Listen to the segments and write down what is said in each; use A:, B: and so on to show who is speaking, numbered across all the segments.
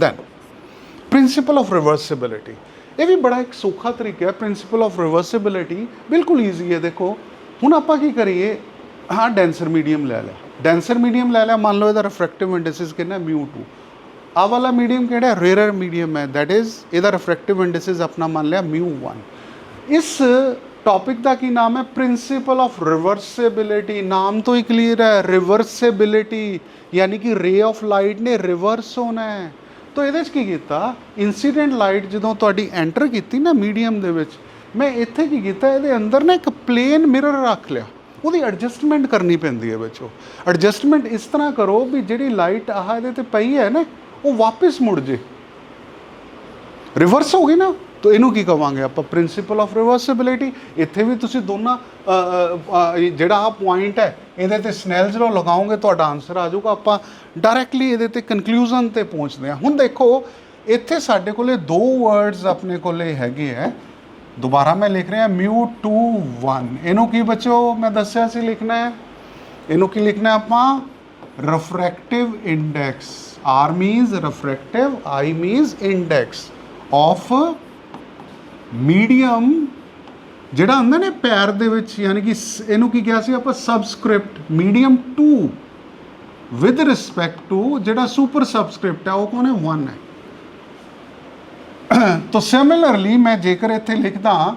A: Then principal of ਰਿਵਰਸਿਬਿਲਿਟੀ ਇਹ ਵੀ ਬੜਾ ਇੱਕ ਸੌਖਾ ਤਰੀਕਾ ਹੈ ਪ੍ਰਿੰਸੀਪਲ ਆਫ ਰਿਵਰਸਿਬਿਲਿਟੀ ਬਿਲਕੁਲ ਈਜ਼ੀ ਹੈ। ਦੇਖੋ, ਹੁਣ ਆਪਾਂ ਕੀ ਕਰੀਏ? ਹਾਂ ਡੈਂਸਰ ਮੀਡੀਅਮ ਲੈ ਲਿਆ। ਡੈਂਸਰ ਮੀਡੀਅਮ ਲੈ ਲਿਆ, ਮੰਨ ਲਓ ਇਹਦਾ ਰਿਫਰੈਕਟਿਵ ਇੰਡੈਕਸ ਕਿੰਨਾ ਮਿਊ 2 ਆ ਵਾਲਾ ਮੀਡੀਅਮ ਕਿਹੜਾ ਹੈ? ਰੇਅਰਰ ਮੀਡੀਅਮ ਹੈ। ਦੈਟ ਇਜ਼ ਇਹਦਾ ਰਿਫਰੈਕਟਿਵ ਇੰਡੈਕਸ ਆਪਣਾ ਮੰਨ ਲਿਆ ਮਿਊ 1 ਇਸ ਟੌਪਿਕ ਦਾ ਕੀ ਨਾਮ ਹੈ? ਪ੍ਰਿੰਸੀਪਲ ਆਫ ਰਿਵਰਸਿਬਿਲਿਟੀ ਨਾਮ ਤੋਂ ਹੀ ਕਲੀਅਰ ਹੈ। ਰਿਵਰਸਿਬਿਲਿਟੀ ਯਾਨੀ ਕਿ ਰੇ ਆਫ ਲਾਈਟ ਨੇ ਰਿਵਰਸ ਹੋਣਾ ਹੈ। ਤਾਂ ਇਹਦੇ 'ਚ ਕੀ ਕੀਤਾ? ਇਨਸੀਡੈਂਟ ਲਾਈਟ ਜਦੋਂ ਤੁਹਾਡੀ ਐਂਟਰ ਕੀਤੀ ਨਾ ਮੀਡੀਅਮ ਦੇ ਵਿੱਚ, ਮੈਂ ਇੱਥੇ ਕੀ ਕੀਤਾ? ਇਹਦੇ ਅੰਦਰ ਨਾ ਇੱਕ ਪਲੇਨ ਮਿਰਰ ਰੱਖ ਲਿਆ। ਉਹਦੀ ਐਡਜਸਟਮੈਂਟ ਕਰਨੀ ਪੈਂਦੀ ਹੈ ਵਿੱਚ ਉਹ। ਐਡਜਸਟਮੈਂਟ ਇਸ ਤਰ੍ਹਾਂ ਕਰੋ ਵੀ ਜਿਹੜੀ ਲਾਈਟ ਆਹ ਇਹਦੇ ਤੇ ਪਈ ਹੈ ਨਾ, ਉਹ ਵਾਪਸ ਮੁੜ ਜੇ। ਰਿਵਰਸ ਹੋ ਗਈ ਨਾ? ਤਾਂ ਇਹਨੂੰ ਕੀ ਕਵਾਂਗੇ ਆਪਾਂ? ਪ੍ਰਿੰਸੀਪਲ ਆਫ ਰਿਵਰਸਿਬਿਲਿਟੀ ਇੱਥੇ ਵੀ ਤੁਸੀਂ ਦੋਨਾਂ ਜਿਹੜਾ ਆ ਪੁਆਇੰਟ ਹੈ, ਇਹਦੇ ਤੇ ਸਨੈਲਸ ਲੋ ਲਗਾਓਗੇ, ਤੁਹਾਡਾ ਆਨਸਰ ਆ ਜਾਊਗਾ। ਆਪਾਂ ਡਾਇਰੈਕਟਲੀ ਇਹਦੇ ਤੇ ਕਨਕਲੂਜਨ ਤੇ ਪਹੁੰਚਦੇ ਹਾਂ। ਹੁਣ ਦੇਖੋ, ਇੱਥੇ ਸਾਡੇ ਕੋਲੇ ਦੋ ਵਰਡਸ ਆਪਣੇ ਕੋਲੇ ਹੈਗੇ ਹੈ ਦੁਬਾਰਾ ਮੈਂ ਲਿਖ ਰਿਹਾ ਮਿਊ 2 1 ਇਹਨੂੰ ਕੀ ਬੱਚੋ ਮੈਂ ਦੱਸਿਆ ਸੀ ਲਿਖਣਾ ਹੈ ਇਹਨੂੰ ਕੀ ਲਿਖਣਾ ਆਪਾਂ? Refractive index r means refractive, i means index of medium ਜਿਹੜਾ ਹੁੰਦਾ ਨੇ ਪੈਰ ਦੇ ਵਿੱਚ, ਯਾਨੀ ਕਿ ਸ- ਇਹਨੂੰ ਕੀ ਕਿਹਾ ਸੀ ਆਪਾਂ? Subscript medium 2 with respect to ਜਿਹੜਾ ਸੁਪਰ ਸਬਸਕ੍ਰਿਪਟ ਹੈ ਉਹ ਕੌਣ ਹੈ 1 ਹੈ। ਤਾਂ ਸਿਮਿਲਰਲੀ ਮੈਂ ਜੇਕਰ ਇੱਥੇ ਲਿਖਦਾ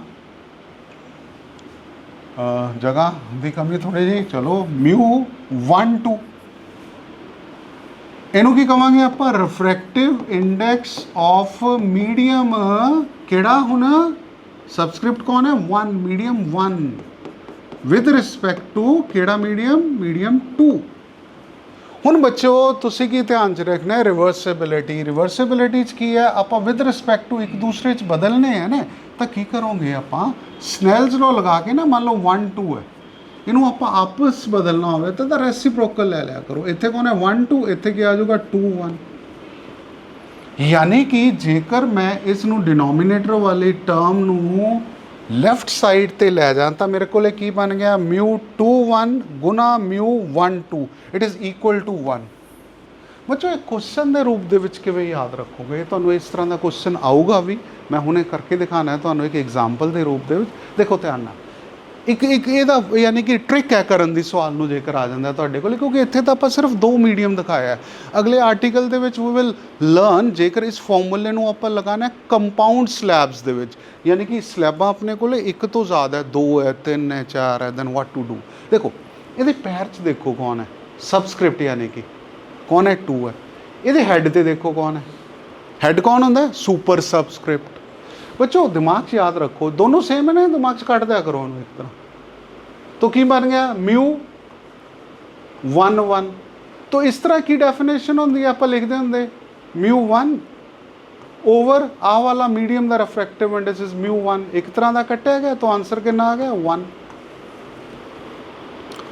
A: ਜਗ੍ਹਾ ਦੀ ਕਮੀ ਥੋੜੀ ਜੀ ਚਲੋ ਮਿਊ 1 2 ਇਹਨੂੰ ਕੀ ਕਵਾਂਗੇ ਆਪਾਂ? ਰਿਫਰੈਕਟਿਵ ਇੰਡੈਕਸ ਆਫ ਮੀਡੀਅਮ ਕਿਹੜਾ ਹੁਣ? ਸਬਸਕ੍ਰਿਪਟ ਕੌਣ ਹੈ? 1 ਮੀਡੀਅਮ 1 ਵਿਦ ਰਿਸਪੈਕਟ ਟੂ ਕਿਹੜਾ ਮੀਡੀਅਮ ਮੀਡੀਅਮ 2 ਹੁਣ ਬੱਚਿਓ, ਤੁਸੀਂ ਕੀ ਧਿਆਨ ਚ ਰੱਖਣਾ ਹੈ? ਰਿਵਰਸਿਬਿਲਿਟੀ ਰਿਵਰਸਿਬਿਲਿਟੀ ਚ ਕੀ ਹੈ? ਆਪਾਂ ਵਿਦ ਰਿਸਪੈਕਟ ਟੂ ਇੱਕ ਦੂਸਰੇ ਚ ਬਦਲਨੇ ਹੈ ਨਾ, ਤਾਂ ਕੀ ਕਰੋਗੇ ਆਪਾਂ? ਸਨੈਲਸ ਲੋ ਲਗਾ ਕੇ ਨਾ, ਮੰਨ ਲਓ 1 2 ਹੈ। ਇਹਨੂੰ ਆਪਾਂ ਆਪਸ ਬਦਲਣਾ ਹੋਵੇ ਤਾਂ ਤਾਂ ਰੈਸਿਪਰੋਕਲ ਲੈ ਲਿਆ ਕਰੋ। ਇੱਥੇ ਕੌਣ ਹੈ? 1 2 ਇੱਥੇ ਕੀ ਆ ਜਾਊਗਾ? 2 1 ਯਾਨੀ ਕਿ ਜੇਕਰ ਮੈਂ ਇਸ ਨੂੰ ਡਿਨੋਮੀਨੇਟਰ ਵਾਲੀ ਟਰਮ ਨੂੰ ਲੈਫਟ ਸਾਈਡ ਤੇ ਲੈ ਜਾਂ ਤਾਂ ਮੇਰੇ ਕੋਲੇ ਕੀ ਬਣ ਗਿਆ? ਮਿਊ 2 1 ਗੁਣਾ mu 1 2 it is equal to 1 ਬੱਚੋ, ਇਹ ਕੁਐਸਚਨ ਦੇ ਰੂਪ ਦੇ ਵਿੱਚ ਕਿਵੇਂ ਯਾਦ ਰੱਖੋਗੇ? ਤੁਹਾਨੂੰ ਇਸ ਤਰ੍ਹਾਂ ਦਾ ਕੁਐਸਚਨ ਆਊਗਾ ਵੀ। ਮੈਂ ਹੁਣੇ ਕਰਕੇ ਦਿਖਾਣਾ ਹੈ ਤੁਹਾਨੂੰ ਇੱਕ ਐਗਜ਼ਾਮਪਲ ਦੇ ਰੂਪ ਦੇ ਵਿੱਚ। ਦੇਖੋ, ਧਿਆਨ ਨਾਲ। ਇੱਕ ਇੱਕ ਇਹਦਾ ਯਾਨੀ ਕਿ ਟ੍ਰਿਕ ਹੈ ਕਰਨ ਦੀ ਸਵਾਲ ਨੂੰ ਜੇਕਰ ਆ ਜਾਂਦਾ ਤੁਹਾਡੇ ਕੋਲ, ਕਿਉਂਕਿ ਇੱਥੇ ਤਾਂ ਆਪਾਂ ਸਿਰਫ ਦੋ ਮੀਡੀਅਮ ਦਿਖਾਇਆ ਅਗਲੇ ਆਰਟੀਕਲ ਦੇ ਵਿੱਚ ਵੀ ਵਿਲ ਲਰਨ ਜੇਕਰ ਇਸ ਫਾਰਮੂਲੇ ਨੂੰ ਆਪਾਂ ਲਗਾਣਾ ਹੈ ਕੰਪਾਊਂਡ ਸਲੈਬਸ ਦੇ ਵਿੱਚ। ਯਾਨੀ ਕਿ ਸਲੈਬਾਂ ਆਪਣੇ ਕੋਲ ਇੱਕ ਤੋਂ ਜ਼ਿਆਦਾ ਹੈ, ਦੋ ਹੈ, ਤਿੰਨ ਹੈ, ਚਾਰ ਹੈ ਦੈਨ ਵਾਟ ਟੂ ਡੂ ਦੇਖੋ, ਇਹਦੇ ਪੈਰ 'ਚ ਦੇਖੋ ਕੌਣ ਹੈ। ਸਬਸਕ੍ਰਿਪਟ ਯਾਨੀ ਕਿ ਕੌਣ ਹੈ? 2 ਹੈ। ਇਹਦੇ ਹੈੱਡ ਤੇ ਦੇਖੋ ਕੌਣ ਹੈ। ਹੈੱਡ ਕੌਣ ਹੁੰਦਾ ਸੁਪਰ ਸਬਸਕ੍ਰਿਪਟ ਬੱਚੋ, ਦਿਮਾਗ 'ਚ ਯਾਦ ਰੱਖੋ, ਦੋਨੋਂ ਸੇਮ ਨੇ, ਦਿਮਾਗ 'ਚ ਕੱਟ ਦਿਆ ਕਰੋ ਉਹਨੂੰ ਇੱਕ ਤਰ੍ਹਾਂ। तो ਕੀ ਬਣ ਗਿਆ? ਮਿਊ 1 1 तो ਇਸ ਤਰ੍ਹਾਂ ਕੀ ਡੈਫੀਨੇਸ਼ਨ ਹੁੰਦੀ ਹੈ? ਆਪਾਂ ਲਿਖਦੇ ਹੁੰਦੇ ਮਿਊ 1 ਓਵਰ ਆ ਵਾਲਾ ਮੀਡੀਅਮ ਦਾ ਰਿਫਰੈਕਟਿਵ ਇੰਡੈਕਸ ਇਜ਼ ਮਿਊ 1 ਇੱਕ ਤਰ੍ਹਾਂ ਦਾ ਕੱਟਿਆ ਗਿਆ, ਤਾਂ ਆਨਸਰ ਕਿੰਨਾ ਆ ਗਿਆ? 1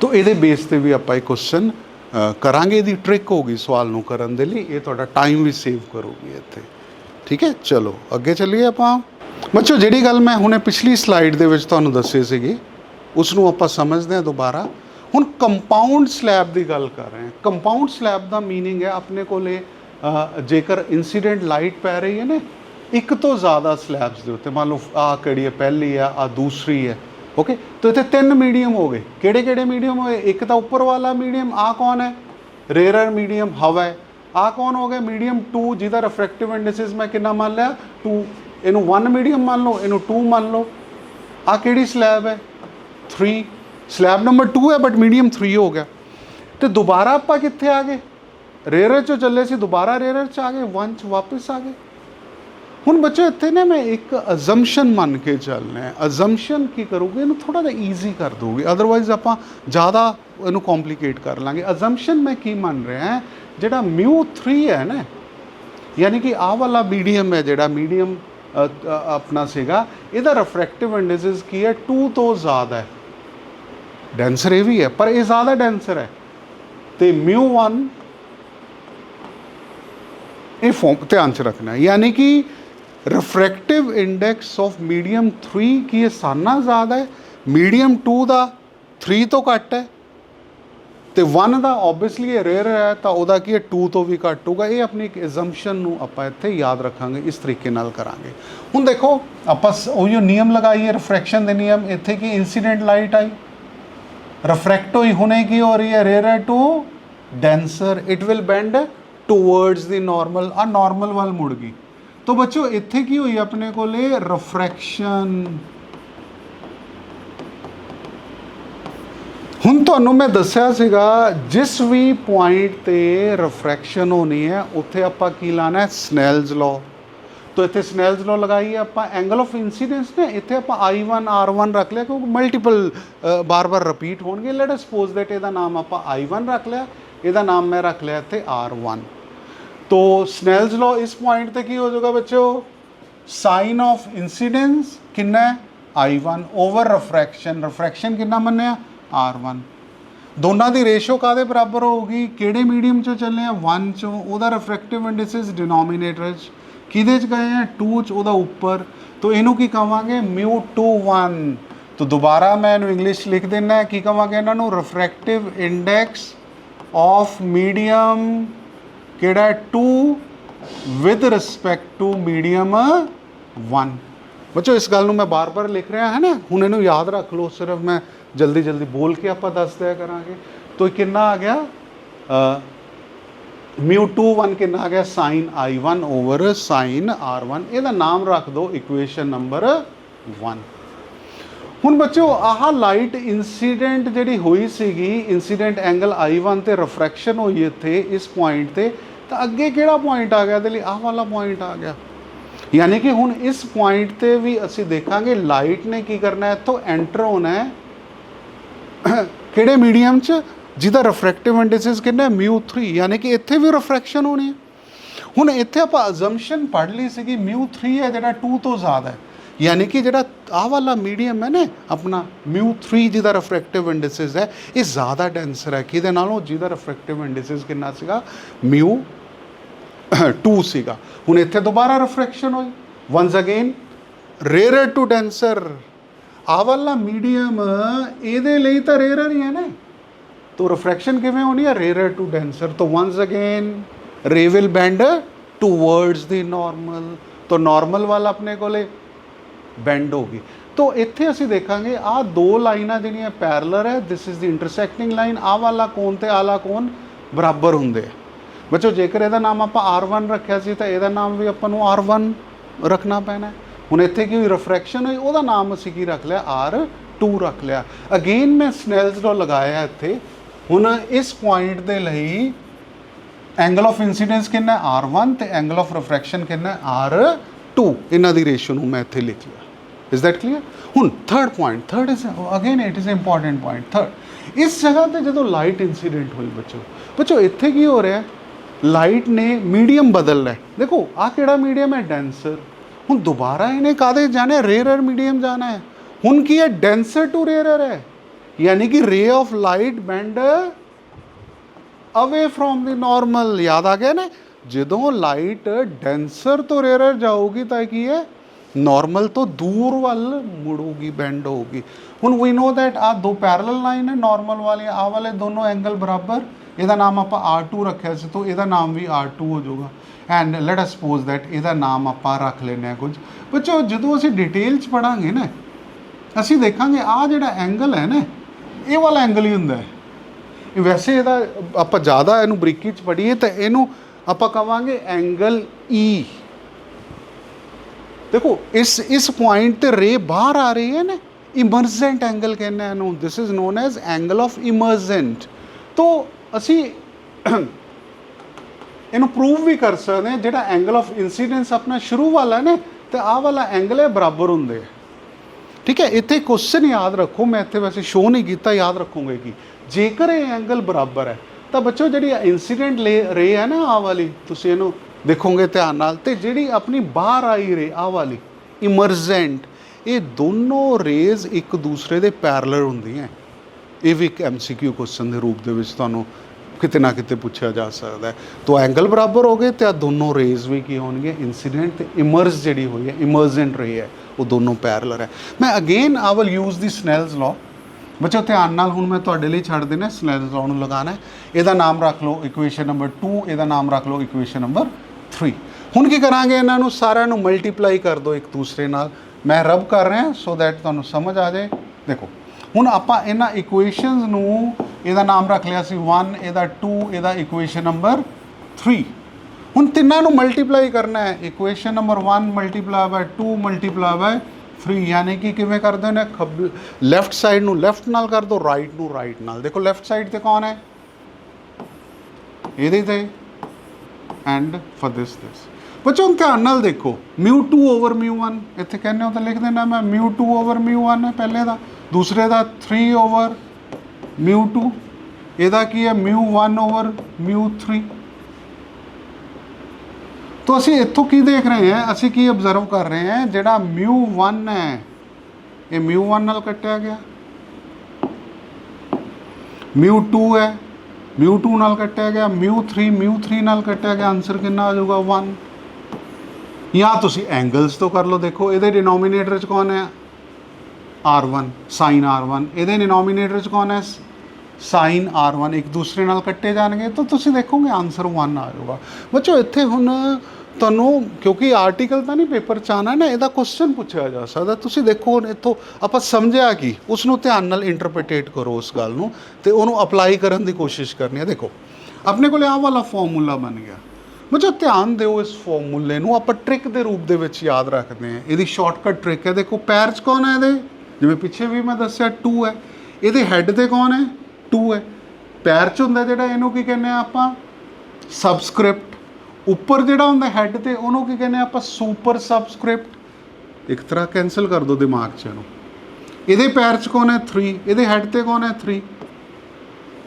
A: ਤੋ ਇਹਦੇ ਬੇਸ ਤੇ ਵੀ ਆਪਾਂ ਇਹ ਕੁਐਸਚਨ ਕਰਾਂਗੇ, ਇਹਦੀ ਟ੍ਰਿਕ ਹੋਗੀ ਸਵਾਲ ਨੂੰ ਕਰਨ ਦੇ ਲਈ। ਇਹ ਤੁਹਾਡਾ ਟਾਈਮ ਵੀ ਸੇਵ ਕਰੂਗੀ ਇੱਥੇ। ਠੀਕ ਹੈ ਚਲੋ ਅੱਗੇ ਚੱਲੀਏ ਆਪਾਂ ਬੱਚੋ ਜਿਹੜੀ ਗੱਲ ਮੈਂ ਹੁਣੇ ਪਿਛਲੀ ਸਲਾਈਡ ਦੇ ਵਿੱਚ ਤੁਹਾਨੂੰ ਦੱਸੀ ਸੀਗੀ ਉਸ ਨੂੰ ਆਪਾਂ ਸਮਝਦੇ ਹਾਂ ਦੁਬਾਰਾ ਹੁਣ ਕੰਪਾਊਂਡ ਸਲੈਬ ਦੀ ਗੱਲ ਕਰ ਰਹੇ ਹਾਂ ਕੰਪਾਊਂਡ ਸਲੈਬ ਦਾ मीनिंग ਹੈ ਆਪਣੇ ਕੋਲੇ ਅ, ਜੇਕਰ ਇਨਸੀਡੈਂਟ ਲਾਈਟ ਪੈ ਰਹੀ ਹੈ ਨਾ ਇੱਕ ਤੋਂ ਜ਼ਿਆਦਾ ਸਲੈਬਸ ਦੇ ਉੱਤੇ ਮੰਨ ਲਓ ਆ ਕਿਹੜੀ ਹੈ ਪਹਿਲੀ ਆ ਆ ਦੂਸਰੀ ਹੈ ਓਕੇ ਤਾਂ ਇੱਥੇ ਤਿੰਨ ਮੀਡੀਅਮ ਹੋ ਗਏ ਕਿਹੜੇ ਕਿਹੜੇ ਮੀਡੀਅਮ ਹੋਏ ਇੱਕ ਤਾਂ ਉੱਪਰ ਵਾਲਾ ਮੀਡੀਅਮ ਆ ਕੌਣ ਹੈ ਰੇਅਰਰ ਮੀਡੀਅਮ ਹਵਾ ਹੈ ਆ ਕੌਣ ਹੋ ਗਿਆ ਮੀਡੀਅਮ 2 ਜਿਹਦਾ ਰਿਫਰੈਕਟਿਵ ਇੰਡੈਕਸ ਮੈਂ ਕਿੰਨਾ ਮੰਨ ਲਿਆ? 2 ਇਹਨੂੰ 1 ਮੀਡੀਅਮ ਮੰਨ ਲਓ, ਇਹਨੂੰ 2 ਮੰਨ ਲਓ। ਆ ਕਿਹੜੀ ਸਲੈਬ ਹੈ? 3 ਸਲੈਬ ਨੰਬਰ 2 ਹੈ ਬਟ ਮੀਡੀਅਮ 3 ਹੋ ਗਿਆ। ਤੇ ਦੁਬਾਰਾ ਆਪਾਂ ਕਿੱਥੇ ਆ ਗਏ? ਰੇਅਰਰ ਚੋਂ ਚੱਲੇ ਸੀ, ਦੁਬਾਰਾ ਰੇਅਰਰ ਚ ਆ ਗਏ 1 ਚ ਵਾਪਸ ਆ ਗਏ। ਹੁਣ ਬੱਚੋ, ਇੱਥੇ ਨਾ ਮੈਂ ਇੱਕ ਅਜ਼ੰਪਸ਼ਨ ਮੰਨ ਕੇ ਚੱਲਣਾ ਹੈ। ਅਜ਼ੰਪਸ਼ਨ ਕੀ ਕਰੋਗੇ? ਇਹਨੂੰ ਥੋੜਾ ਜਿਹਾ ਈਜ਼ੀ ਕਰ ਦੋਗੇ ਅਦਰਵਾਈਜ਼ ਆਪਾਂ ਜ਼ਿਆਦਾ ਇਹਨੂੰ ਕੰਪਲਿਕੇਟ ਕਰ ਲਾਂਗੇ। ਅਜ਼ੰਪਸ਼ਨ ਮੈਂ ਕੀ ਮੰਨ ਰਿਹਾ ਹਾਂ? ਜਿਹੜਾ ਮਿਊ 3 ਹੈ ਨਾ, ਯਾਨੀ ਕਿ ਆਹ ਵਾਲਾ ਮੀਡੀਅਮ ਹੈ ਜਿਹੜਾ ਮੀਡੀਅਮ ਆਪਣਾ ਸੀਗਾ, ਇਹਦਾ ਰਿਫਰੈਕਟਿਵ ਇੰਡੈਕਸ ਕੀ ਹੈ? 2 ਤੋਂ ਜ਼ਿਆਦਾ ਹੈ। ਡੈਂਸਰ ਇਹ ਵੀ ਹੈ, ਪਰ ਇਹ ਜ਼ਿਆਦਾ ਡੈਂਸਰ ਹੈ। ਤੇ ਮਿਊ 1 ਇਹ ਫਾਰਮ ਧਿਆਨ ਚ ਰੱਖਣਾ, ਯਾਨੀ ਕਿ ਰਿਫਰੈਕਟਿਵ ਇੰਡੈਕਸ ਆਫ ਮੀਡੀਅਮ 3 ਕੀ ਇਹ ਸਾਨਾ ਜ਼ਿਆਦਾ ਹੈ। ਮੀਡੀਅਮ 2 ਦਾ 3 ਤੋਂ ਘੱਟ ਹੈ। ਤੇ 1 ਦਾ ਆਬਵੀਅਸਲੀ ਇਹ ਰੇਅਰ ਹੈ, ਤਾਂ ਉਹਦਾ ਕੀ ਹੈ 2 ਤੋਂ ਵੀ ਘੱਟ ਹੋਊਗਾ। ਇਹ ਆਪਣੀ ਇੱਕ ਅਜ਼ੰਪਸ਼ਨ ਨੂੰ ਆਪਾਂ ਇੱਥੇ ਯਾਦ ਰੱਖਾਂਗੇ, ਇਸ ਤਰੀਕੇ ਨਾਲ ਕਰਾਂਗੇ। ਹੁਣ ਦੇਖੋ, ਆਪਾਂ ਸ- ਉਹੀ ਨਿਯਮ ਲਗਾਈਏ ਰਿਫਰੈਕਸ਼ਨ ਦੇ ਨਿਯਮ, ਇੱਥੇ ਕੀ ਇਨਸੀਡੈਂਟ ਲਾਈਟ ਆਈ? Refract ਹੋਈ, ਹੁਣੇ ਕੀ ਹੋ ਰਹੀ ਹੈ? Rare to denser it will bend towards the normal ਆ ਨਾਰਮਲ ਵੱਲ ਮੁੜ ਗਈ। ਤਾਂ ਬੱਚੋ ਇੱਥੇ ਕੀ ਹੋਈ ਆਪਣੇ ਕੋਲੇ? ਰਿਫਰੈਕਸ਼ਨ ਹੁਣ ਤੁਹਾਨੂੰ ਮੈਂ ਦੱਸਿਆ ਸੀਗਾ, ਜਿਸ ਵੀ ਪੁਆਇੰਟ ਤੇ ਰਿਫਰੈਕਸ਼ਨ ਹੋਣੀ ਹੈ, ਉੱਥੇ ਆਪਾਂ ਕੀ ਲਾਣਾ ਹੈ? ਸਨੈਲਸ ਲਾਅ ਤੋ ਇੱਥੇ ਸਨੈਲਜ਼ ਲਾਅ ਲਗਾਈ ਆਪਾਂ ਐਂਗਲ ਆਫ ਇਨਸੀਡੈਂਸ ਨੇ, ਇੱਥੇ ਆਪਾਂ I1 R1 ਰੱਖ ਲਿਆ, ਕਿਉਂਕਿ ਮਲਟੀਪਲ ਬਾਰ-ਬਾਰ ਰਿਪੀਟ ਹੋਣਗੇ। ਲੈਟ ਅਸ ਸਪੋਜ਼ ਦੈਟ ਇਹਦਾ ਨਾਮ ਆਪਾਂ I1 ਰੱਖ ਲਿਆ, ਇਹਦਾ ਨਾਮ ਮੈਂ ਰੱਖ ਲਿਆ ਇੱਥੇ R1 ਤੋ ਸਨੈਲਜ਼ ਲਾਅ ਇਸ ਪੁਆਇੰਟ ਤੇ ਕੀ ਹੋ ਜਾਊਗਾ ਬੱਚੋ ਸਾਈਨ ਆਫ ਇਨਸੀਡੈਂਸ ਕਿੰਨਾ ਹੈ? I1 ਓਵਰ ਰਿਫਰੈਕਸ਼ਨ ਰਿਫਰੈਕਸ਼ਨ ਕਿੰਨਾ ਮੰਨਿਆ? R1 ਦੋਨਾਂ ਦੀ ਰੇਸ਼ੋ ਕਾਦੇ ਬਰਾਬਰ ਹੋਊਗੀ? ਕਿਹੜੇ ਮੀਡੀਅਮ ਚੋਂ ਚੱਲੇ ਆ? 1 ਚੋਂ। ਉਹਦਾ ਰਿਫਰੈਕਟਿਵ ਇੰਡੈਕਸ ਡਿਨੋਮੀਨੇਟਰ ਚ। ਕਿਹਦੇ ਚ ਗਏ ਆ? 2 ਚ, ਉਹਦਾ ਉੱਪਰ। ਤੋ ਇਹਨੂੰ ਕੀ ਕਵਾਂਗੇ? ਮਿਊ 2 1 ਤੋ ਦੁਬਾਰਾ ਮੈਂ ਇਹਨੂੰ ਇੰਗਲਿਸ਼ ਲਿਖ ਦੇਣਾ ਹੈ। ਕੀ ਕਵਾਂਗੇ ਇਹਨਾਂ ਨੂੰ? ਰਿਫਰੈਕਟਿਵ ਇੰਡੈਕਸ ਆਫ ਮੀਡੀਅਮ ਕਿਹੜਾ ਹੈ? 2 ਵਿਦ ਰਿਸਪੈਕਟ ਟੂ ਮੀਡੀਅਮ 1 ਬੱਚੋ, ਇਸ ਗੱਲ ਨੂੰ ਮੈਂ ਬਾਰ-ਬਾਰ ਲਿਖ ਰਿਹਾ ਹੈ ਨਾ ਹੁਣ ਇਹਨੂੰ ਯਾਦ ਰੱਖ ਲਓ, ਸਿਰਫ ਮੈਂ ਜਲਦੀ ਜਲਦੀ ਬੋਲ ਕੇ ਆਪਾਂ ਦੱਸ ਦਿਆ ਕਰਾਂਗੇ। ਤੋ ਇਹ ਕਿੰਨਾ ਆ ਗਿਆ? ਮਿਊ 2 1 ਕਿੰਨਾ ਆ ਗਿਆ? sin i1 over sin r1 ਇਹਦਾ ਨਾਮ ਰੱਖ ਦਿਓ ਇਕੁਏਸ਼ਨ ਨੰਬਰ 1 ਹੁਣ ਬੱਚੋ, ਆਹ ਲਾਈਟ ਇਨਸੀਡੈਂਟ ਜਿਹੜੀ ਹੋਈ ਸੀਗੀ, ਇਨਸੀਡੈਂਟ ਐਂਗਲ I1 ਤੇ ਰਿਫਰੈਕਸ਼ਨ ਹੋਈ ਇੱਥੇ, ਇਸ ਪੁਆਇੰਟ ਤੇ, ਤਾਂ ਅੱਗੇ ਕਿਹੜਾ ਪੁਆਇੰਟ ਆ ਗਿਆ? ਇਹਦੇ ਲਈ ਆਹ ਵਾਲਾ ਪੁਆਇੰਟ ਆ ਗਿਆ। ਯਾਨੀ ਕਿ ਹੁਣ ਇਸ ਪੁਆਇੰਟ ਤੇ ਵੀ ਅਸੀਂ ਦੇਖਾਂਗੇ ਲਾਈਟ ਨੇ ਕੀ ਕਰਨਾ ਹੈ, ਇੱਥੋਂ ਐਂਟਰ ਹੋਣਾ ਹੈ। ਕਿਹੜੇ ਮੀਡੀਅਮ ਚ? ਜਿਹਦਾ ਰਿਫਰੈਕਟਿਵ ਇੰਡੈਕਸ ਕਿੰਨਾ ਹੈ? ਮਿਊ 3 ਯਾਨੀ ਕਿ ਇੱਥੇ ਵੀ ਰਿਫਰੈਕਸ਼ਨ ਹੋਣੀ ਹੈ। ਹੁਣ ਇੱਥੇ ਆਪਾਂ ਅਜ਼ੰਪਸ਼ਨ ਪੜ ਲਈ ਸੀਗੀ ਮਿਊ 3 ਹੈ ਜਿਹੜਾ 2 ਤੋਂ ਜ਼ਿਆਦਾ ਹੈ। ਯਾਨੀ ਕਿ ਜਿਹੜਾ ਆਹ ਵਾਲਾ ਮੀਡੀਅਮ ਹੈ ਨਾ, ਆਪਣਾ ਮਿਊ 3 ਜਿਹਦਾ ਰਿਫਰੈਕਟਿਵ ਇੰਡੈਕਸ ਹੈ, ਇਹ ਜ਼ਿਆਦਾ ਡੈਂਸਰ ਹੈ। ਕਿਹਦੇ ਨਾਲੋਂ? ਜਿਹਦਾ ਰਿਫਰੈਕਟਿਵ ਇੰਡੈਕਸ ਕਿੰਨਾ ਸੀਗਾ? ਮਿਊ 2 ਸੀਗਾ। ਹੁਣ ਇੱਥੇ ਦੁਬਾਰਾ ਰਿਫਰੈਕਸ਼ਨ ਹੋਈ। Once again rare to denser ਆਹ ਵਾਲਾ ਮੀਡੀਅਮ ਇਹਦੇ ਲਈ ਤਾਂ ਰੇਅਰ ਹੀ ਹੈ ਨਾ। ਤੋ ਰਿਫਰੈਕਸ਼ਨ ਕਿਵੇਂ ਹੋਣੀ ਹੈ? ਰੇਅਰ ਟੂ ਡੈਂਸਰ ਤੋ once again ray will bend towards the normal ਤੋ ਨਾਰਮਲ ਵਾਲਾ ਆਪਣੇ ਕੋਲੇ ਬੈਂਡ ਹੋਗੀ ਤੋ ਇੱਥੇ ਅਸੀਂ ਦੇਖਾਂਗੇ, ਆਹ ਦੋ ਲਾਈਨਾਂ ਜਿਹੜੀਆਂ ਪੈਰਲਰ ਹੈ this is the intersecting line ਆਹ ਵਾਲਾ ਕੋਣ ਤੇ ਆਲਾ ਕੋਣ ਬਰਾਬਰ ਹੁੰਦੇ ਆ। ਬੱਚੋ ਜੇਕਰ ਇਹਦਾ ਨਾਮ ਆਪਾਂ R1 ਰੱਖਿਆ ਸੀ, ਤਾਂ ਇਹਦਾ ਨਾਮ ਵੀ ਆਪਾਂ ਨੂੰ R1 ਰੱਖਣਾ ਪੈਣਾ ਹੁਣ ਇੱਥੇ ਕੀ ਹੋਈ? ਰਿਫਰੈਕਸ਼ਨ ਹੋਈ, ਉਹਦਾ ਨਾਮ ਅਸੀਂ ਕੀ ਰੱਖ ਲਿਆ? R2 ਰੱਖ ਲਿਆ। ਅਗੇਨ ਮੈਂ ਸਨੈਲਸ ਲਾਅ ਲਗਾਇਆ ਇੱਥੇ। ਹੁਣ ਇਸ ਪੁਆਇੰਟ ਦੇ ਲਈ ਐਂਗਲ ਆਫ ਇਨਸੀਡੈਂਸ ਕਿੰਨਾ ਹੈ? R1 ਤੇ ਐਂਗਲ ਆਫ ਰਿਫਰੈਕਸ਼ਨ ਕਿੰਨਾ ਹੈ? R2 ਇਹਨਾਂ ਦੀ ਰੇਸ਼ੋ ਨੂੰ ਮੈਂ ਇੱਥੇ ਲਿਖ ਲਿਆ। ਇਜ਼ ਦੈਟ ਕਲੀਅਰ ਹੁਣ third point third is again it is important point third ਇਸ ਜਗ੍ਹਾ ਤੇ ਜਦੋਂ ਲਾਈਟ ਇਨਸੀਡੈਂਟ ਹੋਈ ਬੱਚੋ ਬੱਚੋ ਇੱਥੇ ਕੀ ਹੋ ਰਿਹਾ ਲਾਈਟ ਨੇ ਮੀਡੀਅਮ ਬਦਲਣਾ ਦੇਖੋ ਆ ਕਿਹੜਾ ਮੀਡੀਅਮ ਹੈ? ਡੈਂਸਰ। ਹੁਣ ਦੁਬਾਰਾ ਇਹਨੇ ਕਾਦੇ ਜਾਣਾ ਰੇਅਰਰ ਮੀਡੀਅਮ ਜਾਣਾ ਹੈ। ਹੁਣ ਕੀ ਹੈ? ਡੈਂਸਰ ਟੂ ਰੇਅਰਰ ਹੈ। ਯਾਨੀ ਕਿ ray of light bend away from the normal ਯਾਦ ਆ ਗਿਆ ਨਾ? ਜਦੋਂ ਲਾਈਟ ਡੈਂਸਰ ਤੋਂ ਰੇਅਰਰ ਜਾਊਗੀ ਤਾਂ ਕੀ ਹੈ? ਨਾਰਮਲ ਤੋਂ ਦੂਰ ਵੱਲ ਮੁੜੂਗੀ ਬੈਂਡ ਹੋਊਗੀ। ਹੁਣ ਵੀ ਨੋ ਦੈਟ ਆ ਦੋ ਪੈਰਲਲ ਲਾਈਨ ਹੈ ਨਾਰਮਲ ਵਾਲੀ ਆ ਵਾਲੇ ਦੋਨੋਂ ਐਂਗਲ ਬਰਾਬਰ। ਇਹਦਾ ਨਾਮ ਆਪਾਂ R2 ਰੱਖਿਆ ਸੀ, ਤਾਂ ਇਹਦਾ ਨਾਮ ਵੀ R2 ਹੋ ਜਾਊਗਾ। And let us suppose that ਇਹਦਾ ਨਾਮ ਆਪਾਂ ਰੱਖ ਲੈਨੇ ਆ ਕੁਝ। ਬੱਚੋ, ਜਦੋਂ ਅਸੀਂ ਡਿਟੇਲ ਚ ਪੜਾਂਗੇ ਨਾ, ਅਸੀਂ ਦੇਖਾਂਗੇ ਆ ਜਿਹੜਾ ਐਂਗਲ ਹੈ ਨਾ, ਇਹ ਵਾਲਾ ਐਂਗਲ ਹੀ ਹੁੰਦਾ ਹੈ। ਵੈਸੇ ਇਹਦਾ ਆਪਾਂ ਜ਼ਿਆਦਾ ਇਹਨੂੰ ਬਰੀਕੀ ਚ ਪੜੀਏ ਤਾਂ ਇਹਨੂੰ ਆਪਾਂ ਕਵਾਂਗੇ ਐਂਗਲ E ਦੇਖੋ, ਇਸ ਇਸ ਪੁਆਇੰਟ ਤੇ ਰੇ ਬਾਹਰ ਆ ਰਹੀ ਹੈ ਨਾ ਇਮਰਜੈਂਟ ਐਂਗਲ ਕਹਿੰਦੇ ਇਹਨੂੰ। This is known as angle of emergent ਤੋ ਅਸੀਂ ਇਹਨੂੰ ਪ੍ਰੂਵ ਵੀ ਕਰ ਸਕਦੇ ਹਾਂ, ਜਿਹੜਾ ਐਂਗਲ ਆਫ ਇਨਸੀਡੈਂਸ ਆਪਣਾ ਸ਼ੁਰੂ ਵਾਲਾ ਨੇ ਨਾ, ਤੇ ਆਹ ਵਾਲਾ ਐਂਗਲ ਹੈ, ਬਰਾਬਰ ਹੁੰਦੇ ਆ। ਠੀਕ ਹੈ, ਇੱਥੇ ਕੁਐਸਚਨ ਯਾਦ ਰੱਖੋ, ਮੈਂ ਇੱਥੇ ਵੈਸੇ ਸ਼ੋ ਨਹੀਂ ਕੀਤਾ, ਯਾਦ ਰੱਖੋਗੇ ਕਿ? ਜੇਕਰ ਇਹ ਐਂਗਲ ਬਰਾਬਰ ਹੈ, ਤਾਂ ਬੱਚੋ ਜਿਹੜੀ ਇਨਸੀਡੈਂਟ ਰੇ ਹੈ ਨਾ, ਆਹ ਵਾਲੀ, ਤੁਸੀਂ ਇਹਨੂੰ ਦੇਖੋਗੇ ਧਿਆਨ ਨਾਲ, ਤੇ ਜਿਹੜੀ ਆਪਣੀ ਬਾਹਰ ਆਈ ਰੇ, ਆਹ ਵਾਲੀ ਇਮਰਜੈਂਟ ਇਹ ਦੋਨੋਂ ਰੇਜ਼ ਇੱਕ ਦੂਸਰੇ ਦੇ ਪੈਰਲਲ ਹੁੰਦੀਆਂ। ਇਹ ਵੀ ਇੱਕ ਐਮਸੀਕਿਊ ਕੁਐਸਚਨ ਦੇ ਰੂਪ ਦੇ ਵਿੱਚ ਤੁਹਾਨੂੰ ਕਿਤੇ ਨਾ ਕਿਤੇ ਪੁੱਛਿਆ ਜਾ ਸਕਦਾ ਹੈ। ਤੋ ਐਂਗਲ ਬਰਾਬਰ ਹੋ ਗਏ ਤੇ ਆ ਦੋਨੋਂ ਰੇਜ਼ ਵੀ ਕੀ ਹੋਣਗੇ? ਇਨਸੀਡੈਂਟ ਤੇ ਇਮਰਜ ਜਿਹੜੀ ਹੋਈ ਹੈ ਇਮਰਜੈਂਟ ਰਹੀ ਹੈ, ਉਹ ਦੋਨੋਂ ਪੈਰਲਰ ਹੈ। ਮੈਂ again I will use the Snell's law ਬੱਚੋ, ਧਿਆਨ ਨਾਲ ਹੁਣ ਮੈਂ ਤੁਹਾਡੇ ਲਈ ਛੱਡ ਦੇਣਾ ਸਲੈਡਸ ਨੂੰ ਲਗਾਣਾ ਇਹਦਾ ਨਾਮ ਰੱਖ ਲਓ ਇਕੁਏਸ਼ਨ ਨੰਬਰ 2 ਇਹਦਾ ਨਾਮ ਰੱਖ ਲਓ ਇਕੁਏਸ਼ਨ ਨੰਬਰ 3 ਹੁਣ ਕੀ ਕਰਾਂਗੇ ਇਹਨਾਂ ਨੂੰ? ਸਾਰਿਆਂ ਨੂੰ ਮਲਟੀਪਲਾਈ ਕਰ ਦਿਓ ਇੱਕ ਦੂਸਰੇ ਨਾਲ। ਮੈਂ ਰਬ ਕਰ ਰਿਹਾ ਸੋ ਦੈਟ ਤੁਹਾਨੂੰ ਸਮਝ ਆ ਜਾਏ। ਦੇਖੋ ਹੁਣ ਆਪਾਂ ਇਹਨਾਂ ਇਕੁਏਸ਼ਨਸ ਨੂੰ ਇਹਦਾ ਨਾਮ ਰੱਖ ਲਿਆ ਸੀ 1 ਇਹਦਾ 2 ਇਹਦਾ ਇਕੁਏਸ਼ਨ ਨੰਬਰ 3 ਹੁਣ ਤਿੰਨਾਂ ਨੂੰ ਮਲਟੀਪਲਾਈ ਕਰਨਾ ਹੈ। Equation number 1 multiply by 2 multiply by 3 ਯਾਨੀ ਕਿ ਕਿਵੇਂ ਕਰਦੇ ਨੇ ਖੱਬ ਲੈਫਟ ਸਾਈਡ ਨੂੰ ਲੈਫਟ ਨਾਲ ਕਰ ਦੋ ਰਾਈਟ ਨੂੰ ਰਾਈਟ ਨਾਲ। ਦੇਖੋ ਲੈਫਟ ਸਾਈਡ ਤੇ ਕੌਣ ਹੈ? ਇਹਦੇ ਤੇ ਐਂਡ ਫॉर ਦਿਸ ਦਿਸ ਬੱਚੋ, ਹੁਣ ਧਿਆਨ ਨਾਲ ਦੇਖੋ। ਮਿਊ 2 ਓਵਰ ਮਿਊ 1 ਇੱਥੇ ਕਹਿੰਦੇ ਹੋ ਤਾਂ ਲਿਖ ਦੇਣਾ ਮੈਂ। ਮਿਊ 2 ਓਵਰ ਮਿਊ 1 ਹੈ ਪਹਿਲੇ ਦਾ। ਦੂਸਰੇ ਦਾ 3 ਓਵਰ ਮਿਊ 2 ਇਹਦਾ ਕੀ ਹੈ? ਮਿਊ 1 ਓਵਰ ਮਿਊ 3 तो ਅਸੀਂ ਇੱਥੋਂ ਕੀ ਦੇਖ ਰਹੇ ਹਾਂ? ਅਸੀਂ ਕੀ ਅਬਜ਼ਰਵ ਕਰ ਰਹੇ ਹਾਂ? ਜਿਹੜਾ ਮਿਊ 1 ਹੈ, ਇਹ ਮਿਊ 1 ਨਾਲ ਕੱਟਿਆ ਗਿਆ। ਮਿਊ 2 ਹੈ ਮਿਊ 2 ਨਾਲ ਕੱਟਿਆ ਗਿਆ। ਮਿਊ 3 ਮਿਊ 3 ਨਾਲ ਕੱਟਿਆ ਗਿਆ। ਆਨਸਰ ਕਿੰਨਾ ਆ ਜਾਊਗਾ? 1 ਜਾਂ ਤੁਸੀਂ ਐਂਗਲਸ ਤੋਂ ਕਰ ਲਓ। ਦੇਖੋ, ਇਹਦੇ ਡਿਨੋਮੀਨੇਟਰ ਚ ਕੌਣ ਹੈ? R1 sin r1 ਇਹਦੇ ਡਿਨੋਮੀਨੇਟਰ ਚ ਕੌਣ ਹੈ? ਸਾਈਨ r1 ਇੱਕ ਦੂਸਰੇ ਨਾਲ ਕੱਟੇ ਜਾਣਗੇ, ਤਾਂ ਤੁਸੀਂ ਦੇਖੋਗੇ ਆਨਸਰ 1 ਆ ਜਾਊਗਾ। ਬੱਚੋ, ਇੱਥੇ ਹੁਣ ਤੁਹਾਨੂੰ, ਕਿਉਂਕਿ ਆਰਟੀਕਲ ਤਾਂ ਨਹੀਂ ਪੇਪਰ ਚ ਆਣਾ ਨਾ, ਇਹਦਾ ਕੁਐਸਚਨ ਪੁੱਛਿਆ ਜਾ ਸਕਦਾ। ਤੁਸੀਂ ਦੇਖੋ ਇੱਥੋਂ ਆਪਾਂ ਸਮਝਿਆ ਕੀ? ਉਸ ਨੂੰ ਧਿਆਨ ਨਾਲ ਇੰਟਰਪ੍ਰੀਟੇਟ ਕਰੋ ਉਸ ਗੱਲ ਨੂੰ, ਤੇ ਉਹਨੂੰ ਅਪਲਾਈ ਕਰਨ ਦੀ ਕੋਸ਼ਿਸ਼ ਕਰਨੀ ਹੈ ਦੇਖੋ, ਆਪਣੇ ਕੋਲੇ ਆਹ ਵਾਲਾ ਫਾਰਮੂਲਾ ਬਣ ਗਿਆ। ਬੱਚੋ, ਧਿਆਨ ਦਿਓ ਇਸ ਫਾਰਮੂਲੇ ਨੂੰ। ਆਪਾਂ ਟ੍ਰਿਕ ਦੇ ਰੂਪ ਦੇ ਵਿੱਚ ਯਾਦ ਰੱਖਦੇ ਹਾਂ। ਇਹਦੀ ਸ਼ਾਰਟਕਟ ਟ੍ਰਿਕ ਹੈ। ਦੇਖੋ, ਪੈਰ 'ਚ ਕੌਣ ਹੈ ਇਹਦੇ? ਜਿਵੇਂ ਪਿੱਛੇ ਵੀ ਮੈਂ ਦੱਸਿਆ 2 ਹੈ। ਇਹਦੇ ਹੈੱਡ ਤੇ ਕੌਣ ਹੈ? 2 ਹੈ। ਪੈਰ 'ਚ ਹੁੰਦਾ ਜਿਹੜਾ ਇਹਨੂੰ ਕੀ ਕਹਿੰਦੇ ਆ ਆਪਾਂ? ਸਬਸਕ੍ਰਿਪਟ ਉੱਪਰ ਜਿਹੜਾ ਹੁੰਦਾ ਹੈੱਡ ਤੇ, ਉਹਨੂੰ ਕੀ ਕਹਿੰਦੇ ਆ ਆਪਾਂ? ਸੁਪਰ ਸਬਸਕ੍ਰਿਪਟ ਇੱਕ ਤਰ੍ਹਾਂ ਕੈਨਸਲ ਕਰ ਦਿਓ ਦਿਮਾਗ 'ਚ ਇਹਨੂੰ। ਇਹਦੇ ਪੈਰ 'ਚ ਕੌਣ ਹੈ? 3 ਇਹਦੇ ਹੈੱਡ ਤੇ ਕੌਣ ਹੈ? 3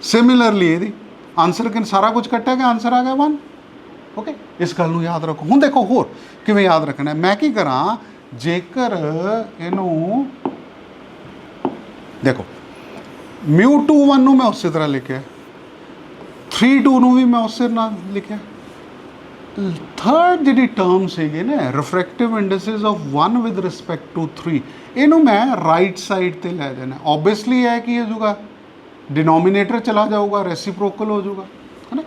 A: ਸਿਮਿਲਰਲੀ ਇਹਦੀ। ਆਨਸਰ ਕਿ ਸਾਰਾ ਕੁਝ ਕੱਟਿਆ ਗਿਆ? ਆਨਸਰ ਆ ਗਿਆ 1 ਓਕੇ ਇਸ ਗੱਲ ਨੂੰ ਯਾਦ ਰੱਖੋ। ਹੁਣ ਦੇਖੋ ਹੋਰ ਕਿਵੇਂ ਯਾਦ ਰੱਖਣਾ ਮੈਂ ਕੀ ਕਰਾਂ? ਜੇਕਰ ਇਹਨੂੰ ਦੇਖੋ, ਮਿਊ 2 1 ਨੂੰ ਮੈਂ ਉਸੇ ਤਰ੍ਹਾਂ ਲਿਖਿਆ। 3 2 ਨੂੰ ਵੀ ਮੈਂ ਉਸੇ ਨਾਲ ਲਿਖਿਆ। ਥਰਡ ਜਿਹੜੀ ਟਰਮ ਸੀਗੇ ਨਾ refractive indexes of 1 with respect to 3 ਇਹਨੂੰ ਮੈਂ ਰਾਈਟ ਸਾਈਡ ਤੇ ਲੈ ਜਾਣਾ ਆਬਵੀਅਸਲੀ ਹੈ ਕਿ ਇਹ ਜੂਗਾ ਡਿਨੋਮੀਨੇਟਰ ਚਲਾ ਜਾਊਗਾ ਰੈਸਿਪਰੋਕਲ ਹੋ ਜਾਊਗਾ ਹੈ ਨਾ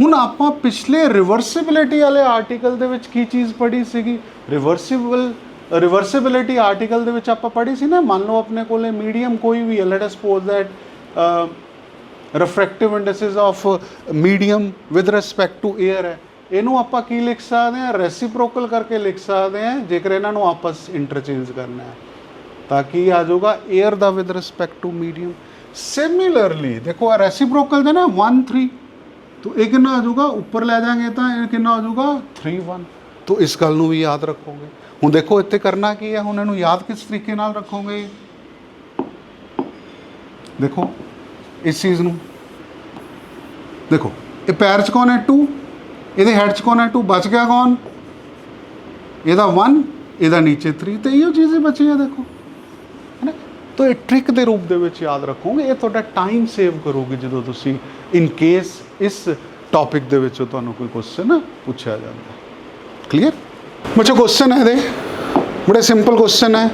A: ਹੁਣ ਆਪਾਂ ਪਿਛਲੇ ਰਿਵਰਸਿਬਿਲਿਟੀ ਵਾਲੇ ਆਰਟੀਕਲ ਦੇ ਵਿੱਚ ਕੀ ਚੀਜ਼ ਪੜ੍ਹੀ ਸੀਗੀ? ਰਿਵਰਸਿਬਲ ਰਿਵਰਸਿਬਿਲਿਟੀ ਆਰਟੀਕਲ ਦੇ ਵਿੱਚ ਆਪਾਂ ਪੜ੍ਹੀ ਸੀ ਨਾ, ਮੰਨ ਲਓ ਆਪਣੇ ਕੋਲੇ ਮੀਡੀਅਮ ਕੋਈ ਵੀ ਹੈ let us suppose that refractive indexes of medium with respect to air ਹੈ। ਇਹਨੂੰ ਆਪਾਂ ਕੀ ਲਿਖ ਸਕਦੇ ਹਾਂ? ਰੈਸਿਪਰੋਕਲ ਕਰਕੇ ਲਿਖ ਸਕਦੇ ਹਾਂ, ਜੇਕਰ ਇਹਨਾਂ ਨੂੰ ਆਪਸ ਇੰਟਰਚੇਂਜ ਕਰਨਾ ਹੈ। ਤਾਂ ਕੀ ਆ ਜਾਊਗਾ? Air the with respect to medium similarly ਦੇਖੋ ਰੈਸਿਪਰੋਕਲ ਦੇ ਨਾ 1 3 ਤੋ ਇਹ ਕਿੰਨਾ ਆ ਜਾਊਗਾ? ਉੱਪਰ ਲੈ ਜਾਾਂਗੇ ਤਾਂ ਇਹ ਕਿੰਨਾ ਆ ਜਾਊਗਾ? 3 1 ਤੋ ਇਸ ਗੱਲ ਨੂੰ ਵੀ ਯਾਦ ਰੱਖੋਗੇ। ਹੁਣ ਦੇਖੋ, ਇੱਥੇ ਕਰਨਾ ਕੀ ਹੈ? ਹੁਣ ਇਹਨੂੰ ਯਾਦ ਕਿਸ ਤਰੀਕੇ ਨਾਲ ਰੱਖੋਗੇ? ਦੇਖੋ, ਇਸ ਚੀਜ਼ ਨੂੰ। ਦੇਖੋ, ਇਹ ਪੈਰ 'ਚ ਕੌਣ ਹੈ? 2 ਇਹਦੇ ਹੈਡ 'ਚ ਕੌਣ ਹੈ? 2 ਬਚ ਗਿਆ ਕੌਣ? ਇਹਦਾ 1 ਇਹਦਾ ਨੀਚੇ 3 ਤੇ ਇਹੋ ਚੀਜ਼ ਹੀ ਬਚੀ ਹੈ, ਦੇਖੋ। ਹੈਨਾ? ਤੋ ਇਹ ਟ੍ਰਿਕ ਦੇ ਰੂਪ ਦੇ ਵਿੱਚ ਯਾਦ ਰੱਖੋਗੇ। ਇਹ ਤੁਹਾਡਾ ਟਾਈਮ ਸੇਵ ਕਰੋਗੇ ਜਦੋਂ ਤੁਸੀਂ ਇਨ ਕੇਸ ਇਸ ਟੌਪਿਕ ਦੇ ਵਿੱਚੋਂ ਤੁਹਾਨੂੰ ਕੋਈ ਕੁਐਸਚਨ ਪੁੱਛਿਆ ਜਾਂਦਾ। क्लियर बच्चों क्वेश्चन है दे बड़े सिंपल क्वेश्चन है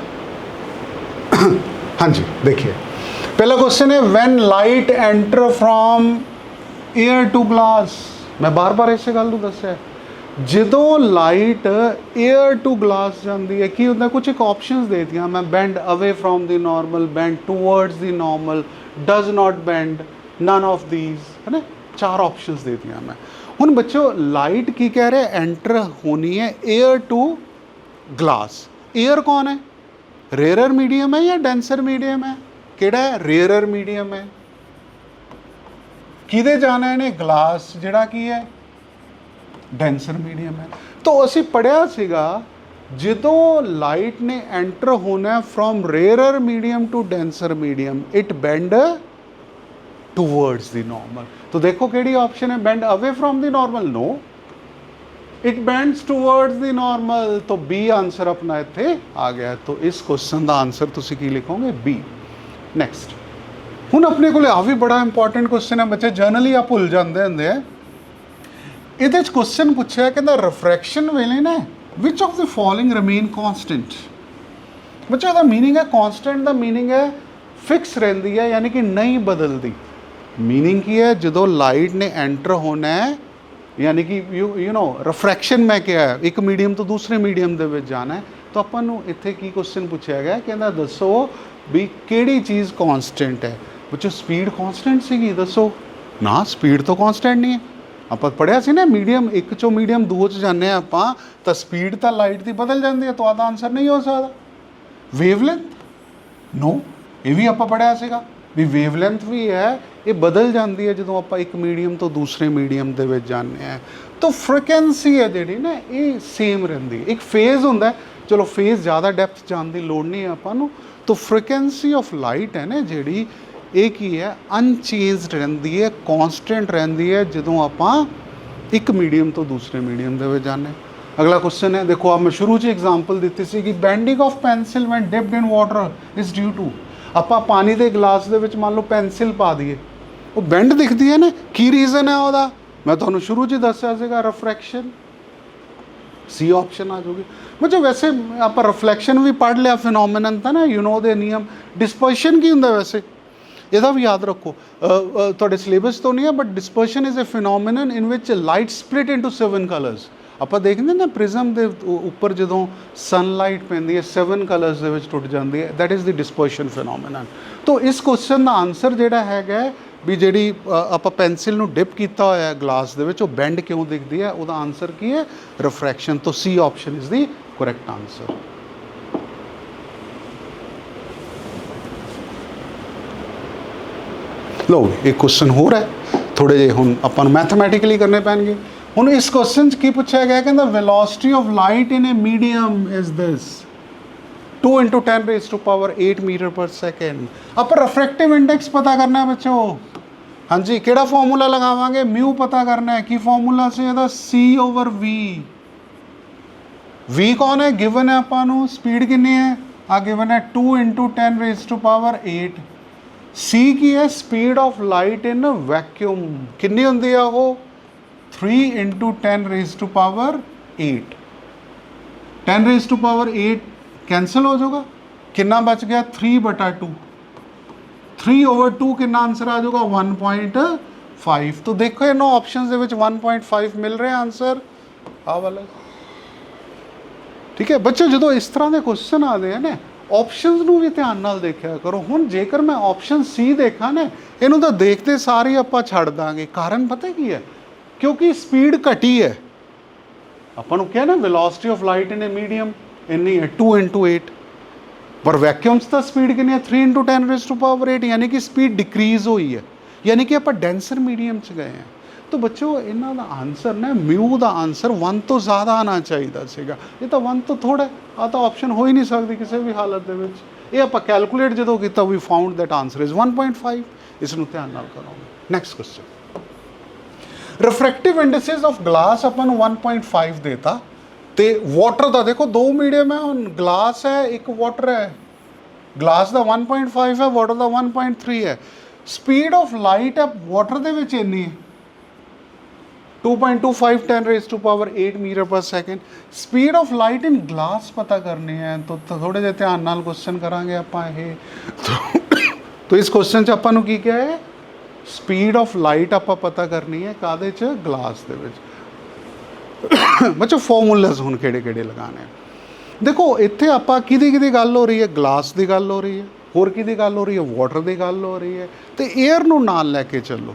A: हाँ जी देखिए पहला क्वेश्चन है when light enter from to glass ਮੈਂ ਬਾਰ-ਬਾਰ ਇਸੇ ਗੱਲ ਨੂੰ ਦੱਸਿਆ ਜਦੋਂ ਲਾਈਟ ਏਅਰ ਟੂ ਗਲਾਸ ਜਾਂਦੀ ਹੈ ਕੀ ਹੁੰਦਾ ਕੁਝ ਇੱਕ ਆਪਸ਼ਨਸ ਦੇ ਦਿੱਤੀਆਂ ਮੈਂ bend away from the normal bend towards the normal does not bend none of these ਹੈ ਨਾ ਚਾਰ ਆਪਸ਼ਨਸ ਦੇ ਦਿੱਤੀਆਂ ਮੈਂ ਹੁਣ ਬੱਚੋ ਲਾਈਟ ਕੀ ਕਹਿ ਰਿਹਾ? ਐਂਟਰ ਹੋਣੀ ਹੈ 에ਅਰ ਟੂ ਗਲਾਸ 에ਅਰ ਕੌਣ ਹੈ? ਰੇਅਰਰ ਮੀਡੀਅਮ ਹੈ ਜਾਂ ਡੈਂਸਰ ਮੀਡੀਅਮ ਹੈ? ਕਿਹੜਾ ਹੈ? ਰੇਅਰਰ ਮੀਡੀਅਮ ਹੈ। ਕਿਹਦੇ ਜਾਣਾ ਇਹਨੇ? ਗਲਾਸ ਜਿਹੜਾ ਕੀ ਹੈ? ਡੈਂਸਰ ਮੀਡੀਅਮ ਹੈ। ਤਾਂ ਅਸੀਂ ਪੜਿਆ ਸੀਗਾ, ਜਦੋਂ ਲਾਈਟ ਨੇ ਐਂਟਰ ਹੋਣਾ from rarer medium to denser medium it bend towards the normal ਤਾਂ ਦੇਖੋ ਕਿਹੜੀ ਆਪਸ਼ਨ ਹੈ bend away from the normal no it bends towards the normal ਤਾਂ ਬੀ ਆਨਸਰ ਆਪਣਾ ਇੱਥੇ ਆ ਗਿਆ ਤਾਂ ਇਸ ਕੁਐਸਚਨ ਦਾ ਆਨਸਰ ਤੁਸੀਂ ਕੀ ਲਿਖੋਗੇ ਬੀ ਨੈਕਸਟ ਹੁਣ ਆਪਣੇ ਕੋਲੇ ਆ ਵੀ ਬੜਾ ਇੰਪੋਰਟੈਂਟ ਕੁਐਸਚਨ ਹੈ ਬੱਚੇ ਜਰਨਲੀ ਆ ਭੁੱਲ ਜਾਂਦੇ ਹੁੰਦੇ ਆ ਇਹਦੇ ਚ ਕੁਐਸਚਨ ਪੁੱਛਿਆ ਕਹਿੰਦਾ ਰਿਫਰੈਕਸ਼ਨ ਵੇਲੇ ਨਾ which of the following remain constant ਬੱਚਾ ਦਾ ਮੀਨਿੰਗ ਹੈ ਕਨਸਟੈਂਟ ਦਾ ਮੀਨਿੰਗ ਹੈ ਫਿਕਸ ਰਹਿੰਦੀ ਹੈ ਯਾਨੀ ਕਿ ਨਹੀਂ ਬਦਲਦੀ ਮੀਨਿੰਗ ਕੀ ਹੈ? ਜਦੋਂ ਲਾਈਟ ਨੇ ਐਂਟਰ ਹੋਣਾ ਹੈ, ਯਾਨੀ ਕਿ ਯੂ ਯੂ نو ਰਿਫਰੈਕਸ਼ਨ ਮੈਂ ਕਿਹਾ ਇੱਕ ਮੀਡੀਅਮ ਤੋਂ ਦੂਸਰੇ ਮੀਡੀਅਮ ਦੇ ਵਿੱਚ ਜਾਣਾ ਹੈ, ਤਾਂ ਆਪਾਂ ਨੂੰ ਇੱਥੇ ਕੀ ਕੁਐਸਚਨ ਪੁੱਛਿਆ ਗਿਆ ਕਹਿੰਦਾ ਦੱਸੋ ਵੀ ਕਿਹੜੀ ਚੀਜ਼ ਕਨਸਟੈਂਟ ਹੈ? ਬੱਚੋ ਸਪੀਡ ਕਨਸਟੈਂਟ ਸੀਗੀ, ਦੱਸੋ। ਨਾ ਸਪੀਡ ਤਾਂ ਕਨਸਟੈਂਟ ਨਹੀਂ ਹੈ। ਆਪਾਂ ਪੜਿਆ ਸੀ ਨਾ ਮੀਡੀਅਮ ਇੱਕ ਚੋਂ ਮੀਡੀਅਮ ਦੋ ਚ ਜਾਂਦੇ ਆ ਆਪਾਂ, ਤਾਂ ਸਪੀਡ ਤਾਂ ਲਾਈਟ ਦੀ ਬਦਲ ਜਾਂਦੀ ਹੈ, ਤਾਂ ਆਦਾ ਆਨਸਰ ਨਹੀਂ ਹੋ ਸਕਦਾ। ਵੇਵਲੈਂਥ ਨੋ ਇਹ ਵੀ ਆਪਾਂ ਪੜਿਆ ਸੀਗਾ ਵੀ ਵੇਵਲੈਂਥ ਵੀ ਹੈ ਇਹ ਬਦਲ ਜਾਂਦੀ ਹੈ ਜਦੋਂ ਆਪਾਂ ਇੱਕ ਮੀਡੀਅਮ ਤੋਂ ਦੂਸਰੇ ਮੀਡੀਅਮ ਦੇ ਵਿੱਚ ਜਾਂਦੇ ਆ ਤਾਂ ਫ੍ਰੀਕੁਐਂਸੀ ਹੈ ਜਿਹੜੀ ਨਾ, ਇਹ ਸੇਮ ਰਹਿੰਦੀ ਇੱਕ ਫੇਜ਼ ਹੁੰਦਾ ਚਲੋ ਫੇਜ਼ ਜ਼ਿਆਦਾ ਡੈਪਥ ਜਾਣ ਦੀ ਲੋੜ ਨਹੀਂ ਹੈ ਆਪਾਂ ਨੂੰ, ਤਾਂ ਫ੍ਰੀਕੁਐਂਸੀ ਆਫ ਲਾਈਟ ਹੈ ਨਾ ਜਿਹੜੀ, ਇਹ ਕੀ ਹੈ? ਅਨਚੇਂਜਡ ਰਹਿੰਦੀ ਹੈ ਕਨਸਟੈਂਟ ਰਹਿੰਦੀ ਹੈ, ਜਦੋਂ ਆਪਾਂ ਇੱਕ ਮੀਡੀਅਮ ਤੋਂ ਦੂਸਰੇ ਮੀਡੀਅਮ ਦੇ ਵਿੱਚ ਜਾਂਦੇ ਹਾਂ। ਅਗਲਾ ਕੁਐਸਚਨ ਹੈ, ਦੇਖੋ ਆ ਮੈਂ ਸ਼ੁਰੂ 'ਚ ਐਗਜ਼ਾਮਪਲ ਦਿੱਤੀ ਸੀ ਕਿ bending of pencil when dipped in water is due to ਆਪਾਂ ਪਾਣੀ ਦੇ ਗਲਾਸ ਦੇ ਵਿੱਚ ਮੰਨ ਲਓ ਪੈਨਸਿਲ ਪਾ ਦਈਏ। ਉਹ ਬੈਂਡ ਦਿਖਦੀ ਹੈ ਨਾ, ਕੀ ਰੀਜ਼ਨ ਹੈ ਉਹਦਾ? ਮੈਂ ਤੁਹਾਨੂੰ ਸ਼ੁਰੂ 'ਚ ਹੀ ਦੱਸਿਆ ਸੀਗਾ ਰਿਫਰੈਕਸ਼ਨ ਸੀ ਆਪਸ਼ਨ ਆ ਜਾਊਗੀ ਮਤਲਬ ਵੈਸੇ ਆਪਾਂ ਰਿਫਲੈਕਸ਼ਨ ਵੀ ਪੜ੍ਹ ਲਿਆ ਫੀਨੋਮੀਨਨ ਤਾਂ ਨਾ ਯੂ نو ਦੇ ਨਿਯਮ। ਡਿਸਪਰਸ਼ਨ ਕੀ ਹੁੰਦਾ ਵੈਸੇ? ਇਹਦਾ ਵੀ ਯਾਦ ਰੱਖੋ। ਤੁਹਾਡੇ ਸਿਲੇਬਸ ਤੋਂ ਨਹੀਂ ਹੈ but dispersion is a phenomenon in which light split into seven colours ਆਪਾਂ ਦੇਖਦੇ ਨਾ ਪ੍ਰਿਜ਼ਮ ਦੇ ਉੱਪਰ ਜਦੋਂ ਸਨਲਾਈਟ ਪੈਂਦੀ ਹੈ ਸੈਵਨ ਕਲਰਸ ਦੇ ਵਿੱਚ ਟੁੱਟ ਜਾਂਦੀ ਹੈ। That is the dispersion phenomenon ਤੋਂ ਇਸ ਕੁਐਸਚਨ ਦਾ ਆਨਸਰ ਜਿਹੜਾ ਹੈਗਾ ਵੀ ਜਿਹੜੀ ਆਪਾਂ ਪੈਨਸਿਲ ਨੂੰ ਡਿਪ ਕੀਤਾ ਹੋਇਆ ਗਲਾਸ ਦੇ ਵਿੱਚ, ਉਹ ਬੈਂਡ ਕਿਉਂ ਦਿਖਦੀ ਹੈ? ਉਹਦਾ ਆਨਸਰ ਕੀ ਹੈ? ਰਿਫਰੈਕਸ਼ਨ ਤੋਂ C option is the correct answer ਲਓ, ਇਹ ਕੁਐਸਚਨ ਹੋਰ ਹੈ। ਥੋੜੇ ਜਿਹੇ ਹੁਣ ਆਪਾਂ ਨੂੰ ਮੈਥਮੈਟਿਕਲੀ ਕਰਨੇ ਪੈਣਗੇ। ਹੁਣ ਇਸ ਕੁਐਸਚਨ 'ਚ ਕੀ ਪੁੱਛਿਆ ਗਿਆ? ਕਹਿੰਦਾ velocity of light in a medium is this 2 into 10 raised to power 8 meter per second. ਆਪਾਂ ਰਿਫਰੈਕਟਿਵ ਇੰਡੈਕਸ ਪਤਾ ਕਰਨਾ ਬੱਚੋ ਹਾਂਜੀ, ਕਿਹੜਾ ਫਾਰਮੂਲਾ ਲਗਾਵਾਂਗੇ? ਮਿਊ ਪਤਾ ਕਰਨਾ ਹੈ ਕੀ ਫਾਰਮੂਲਾ ਸੀ ਇਹਦਾ c ਓਵਰ v v ਕੌਣ ਹੈ? ਗਿਵਨ ਹੈ ਆਪਾਂ ਨੂੰ। ਸਪੀਡ ਕਿੰਨੀ ਹੈ? ਆ ਗਿਵਨ ਹੈ 2 into 10 raise to power 8 c ਕੀ ਹੈ? Speed of light in vacuum ਕਿੰਨੀ ਹੁੰਦੀ ਆ ਉਹ? 3 into 10 raise to power 8 10 raise to power 8 ਕੈਨਸਲ ਹੋ ਜਾਊਗਾ। ਕਿੰਨਾ ਬਚ ਗਿਆ? 3 ਬਟਾ 2 3 ਓਵਰ 2 ਕਿੰਨਾ ਆਨਸਰ ਆ ਜਾਊਗਾ? 1.5 ਤੋਂ ਦੇਖੋ ਇਹਨਾਂ ਆਪਸ਼ਨਸ ਦੇ ਵਿੱਚ 1.5 ਮਿਲ ਰਿਹਾ ਆਨਸਰ ਆ ਵਾਲਾ। ਠੀਕ ਹੈ? ਬੱਚੋ ਜਦੋਂ ਇਸ ਤਰ੍ਹਾਂ ਦੇ ਕੁਐਸਚਨ ਆਉਂਦੇ ਆ ਨਾ ਆਪਸ਼ਨਸ ਨੂੰ ਵੀ ਧਿਆਨ ਨਾਲ ਦੇਖਿਆ ਕਰੋ। ਹੁਣ ਜੇਕਰ ਮੈਂ ਆਪਸ਼ਨ ਸੀ ਦੇਖਾਂ ਨਾ, ਇਹਨੂੰ ਤਾਂ ਦੇਖਦੇ ਸਾਰੇ ਆਪਾਂ ਛੱਡ ਦਾਂਗੇ। ਕਾਰਨ ਪਤਾ ਕੀ ਹੈ? ਕਿਉਂਕਿ ਸਪੀਡ ਘਟੀ ਹੈ। ਆਪਾਂ ਨੂੰ ਕਿਹਾ ਨਾ velocity of light in a medium ਇੰਨੀ ਹੈ 2 8 ਪਰ ਵੈਕਿਊਮਸ ਦਾ ਸਪੀਡ ਕਿੰਨੀ ਹੈ 3 10 ਰੇਜ਼ ਟੂ ਪਾਵਰ 8 ਯਾਨੀ ਕਿ ਸਪੀਡ ਡਿਕਰੀਜ਼ ਹੋਈ ਹੈ। ਯਾਨੀ ਕਿ ਆਪਾਂ ਡੈਂਸਰ ਮੀਡੀਅਮ ਚ ਗਏ ਹਾਂ। ਤਾਂ ਬੱਚੋ ਇਹਨਾਂ ਦਾ ਆਨਸਰ ਨਾ ਮਿਊ ਦਾ ਆਨਸਰ 1 ਤੋਂ ਜ਼ਿਆਦਾ ਆਣਾ ਚਾਹੀਦਾ ਸੀਗਾ। ਇਹ ਤਾਂ 1 ਤੋਂ ਥੋੜਾ ਆ ਤਾਂ ਆਪਸ਼ਨ ਹੋ ਹੀ ਨਹੀਂ ਸਕਦੀ ਕਿਸੇ ਵੀ ਹਾਲਤ ਦੇ ਵਿੱਚ। ਇਹ ਆਪਾਂ ਕੈਲਕੂਲੇਟ ਜਦੋਂ ਕੀਤਾ we found that answer is 1.5 ਇਸ ਨੂੰ ਧਿਆਨ ਨਾਲ ਕਰੋਗੇ next question refractive indexes of glass ਆਪਾਂ ਨੂੰ 1.5 ਦੇਤਾ। ਤੇ ਵਾਟਰ ਦਾ ਦੇਖੋ, ਦੋ ਮੀਡੀਅਮ ਹੈ, ਹੁਣ ਗਲਾਸ ਹੈ, ਇੱਕ ਵਾਟਰ ਹੈ। ਗਲਾਸ ਦਾ 1.5 ਹੈ ਵਾਟਰ ਦਾ 1.3 ਹੈ। ਸਪੀਡ ਆਫ ਲਾਈਟ ਹੈ ਵਾਟਰ ਦੇ ਵਿੱਚ ਇੰਨੀ ਹੈ। 2.25 10 raised to power 8 metre per second speed of light in glass ਪਤਾ ਕਰਨੀ ਹੈ, ਤਾਂ ਥੋੜੇ ਜਿਹਾ ਧਿਆਨ ਨਾਲ ਕੁਐਸਚਨ ਕਰਾਂਗੇ ਆਪਾਂ ਇਹ। ਤਾਂ ਇਸ ਕੁਐਸਚਨ ਚ ਆਪਾਂ ਨੂੰ ਕੀ ਕਿਹਾ ਹੈ? ਸਪੀਡ ਆਫ ਲਾਈਟ ਆਪਾਂ ਪਤਾ ਕਰਨੀ ਹੈ ਕਾਦੇ ਚ? ਗਲਾਸ ਦੇ ਵਿੱਚ। ਬੱਚੋ ਫਾਰਮੂਲਾਜ਼ ਹੁਣ ਕਿਹੜੇ-ਕਿਹੜੇ ਲਗਾਣੇ ਦੇਖੋ, ਇੱਥੇ ਆਪਾਂ ਕਿਹਦੀ ਕਿਹਦੀ ਗੱਲ ਹੋ ਰਹੀ ਹੈ? ਗਲਾਸ ਦੀ ਗੱਲ ਹੋ ਰਹੀ ਹੈ। ਹੋਰ ਕਿਹਦੀ ਗੱਲ ਹੋ ਰਹੀ ਹੈ? ਵਾਟਰ ਦੀ ਗੱਲ ਹੋ ਰਹੀ ਹੈ। ਤੇ 에ਅਰ ਨੂੰ ਨਾਲ ਲੈ ਕੇ ਚੱਲੋ।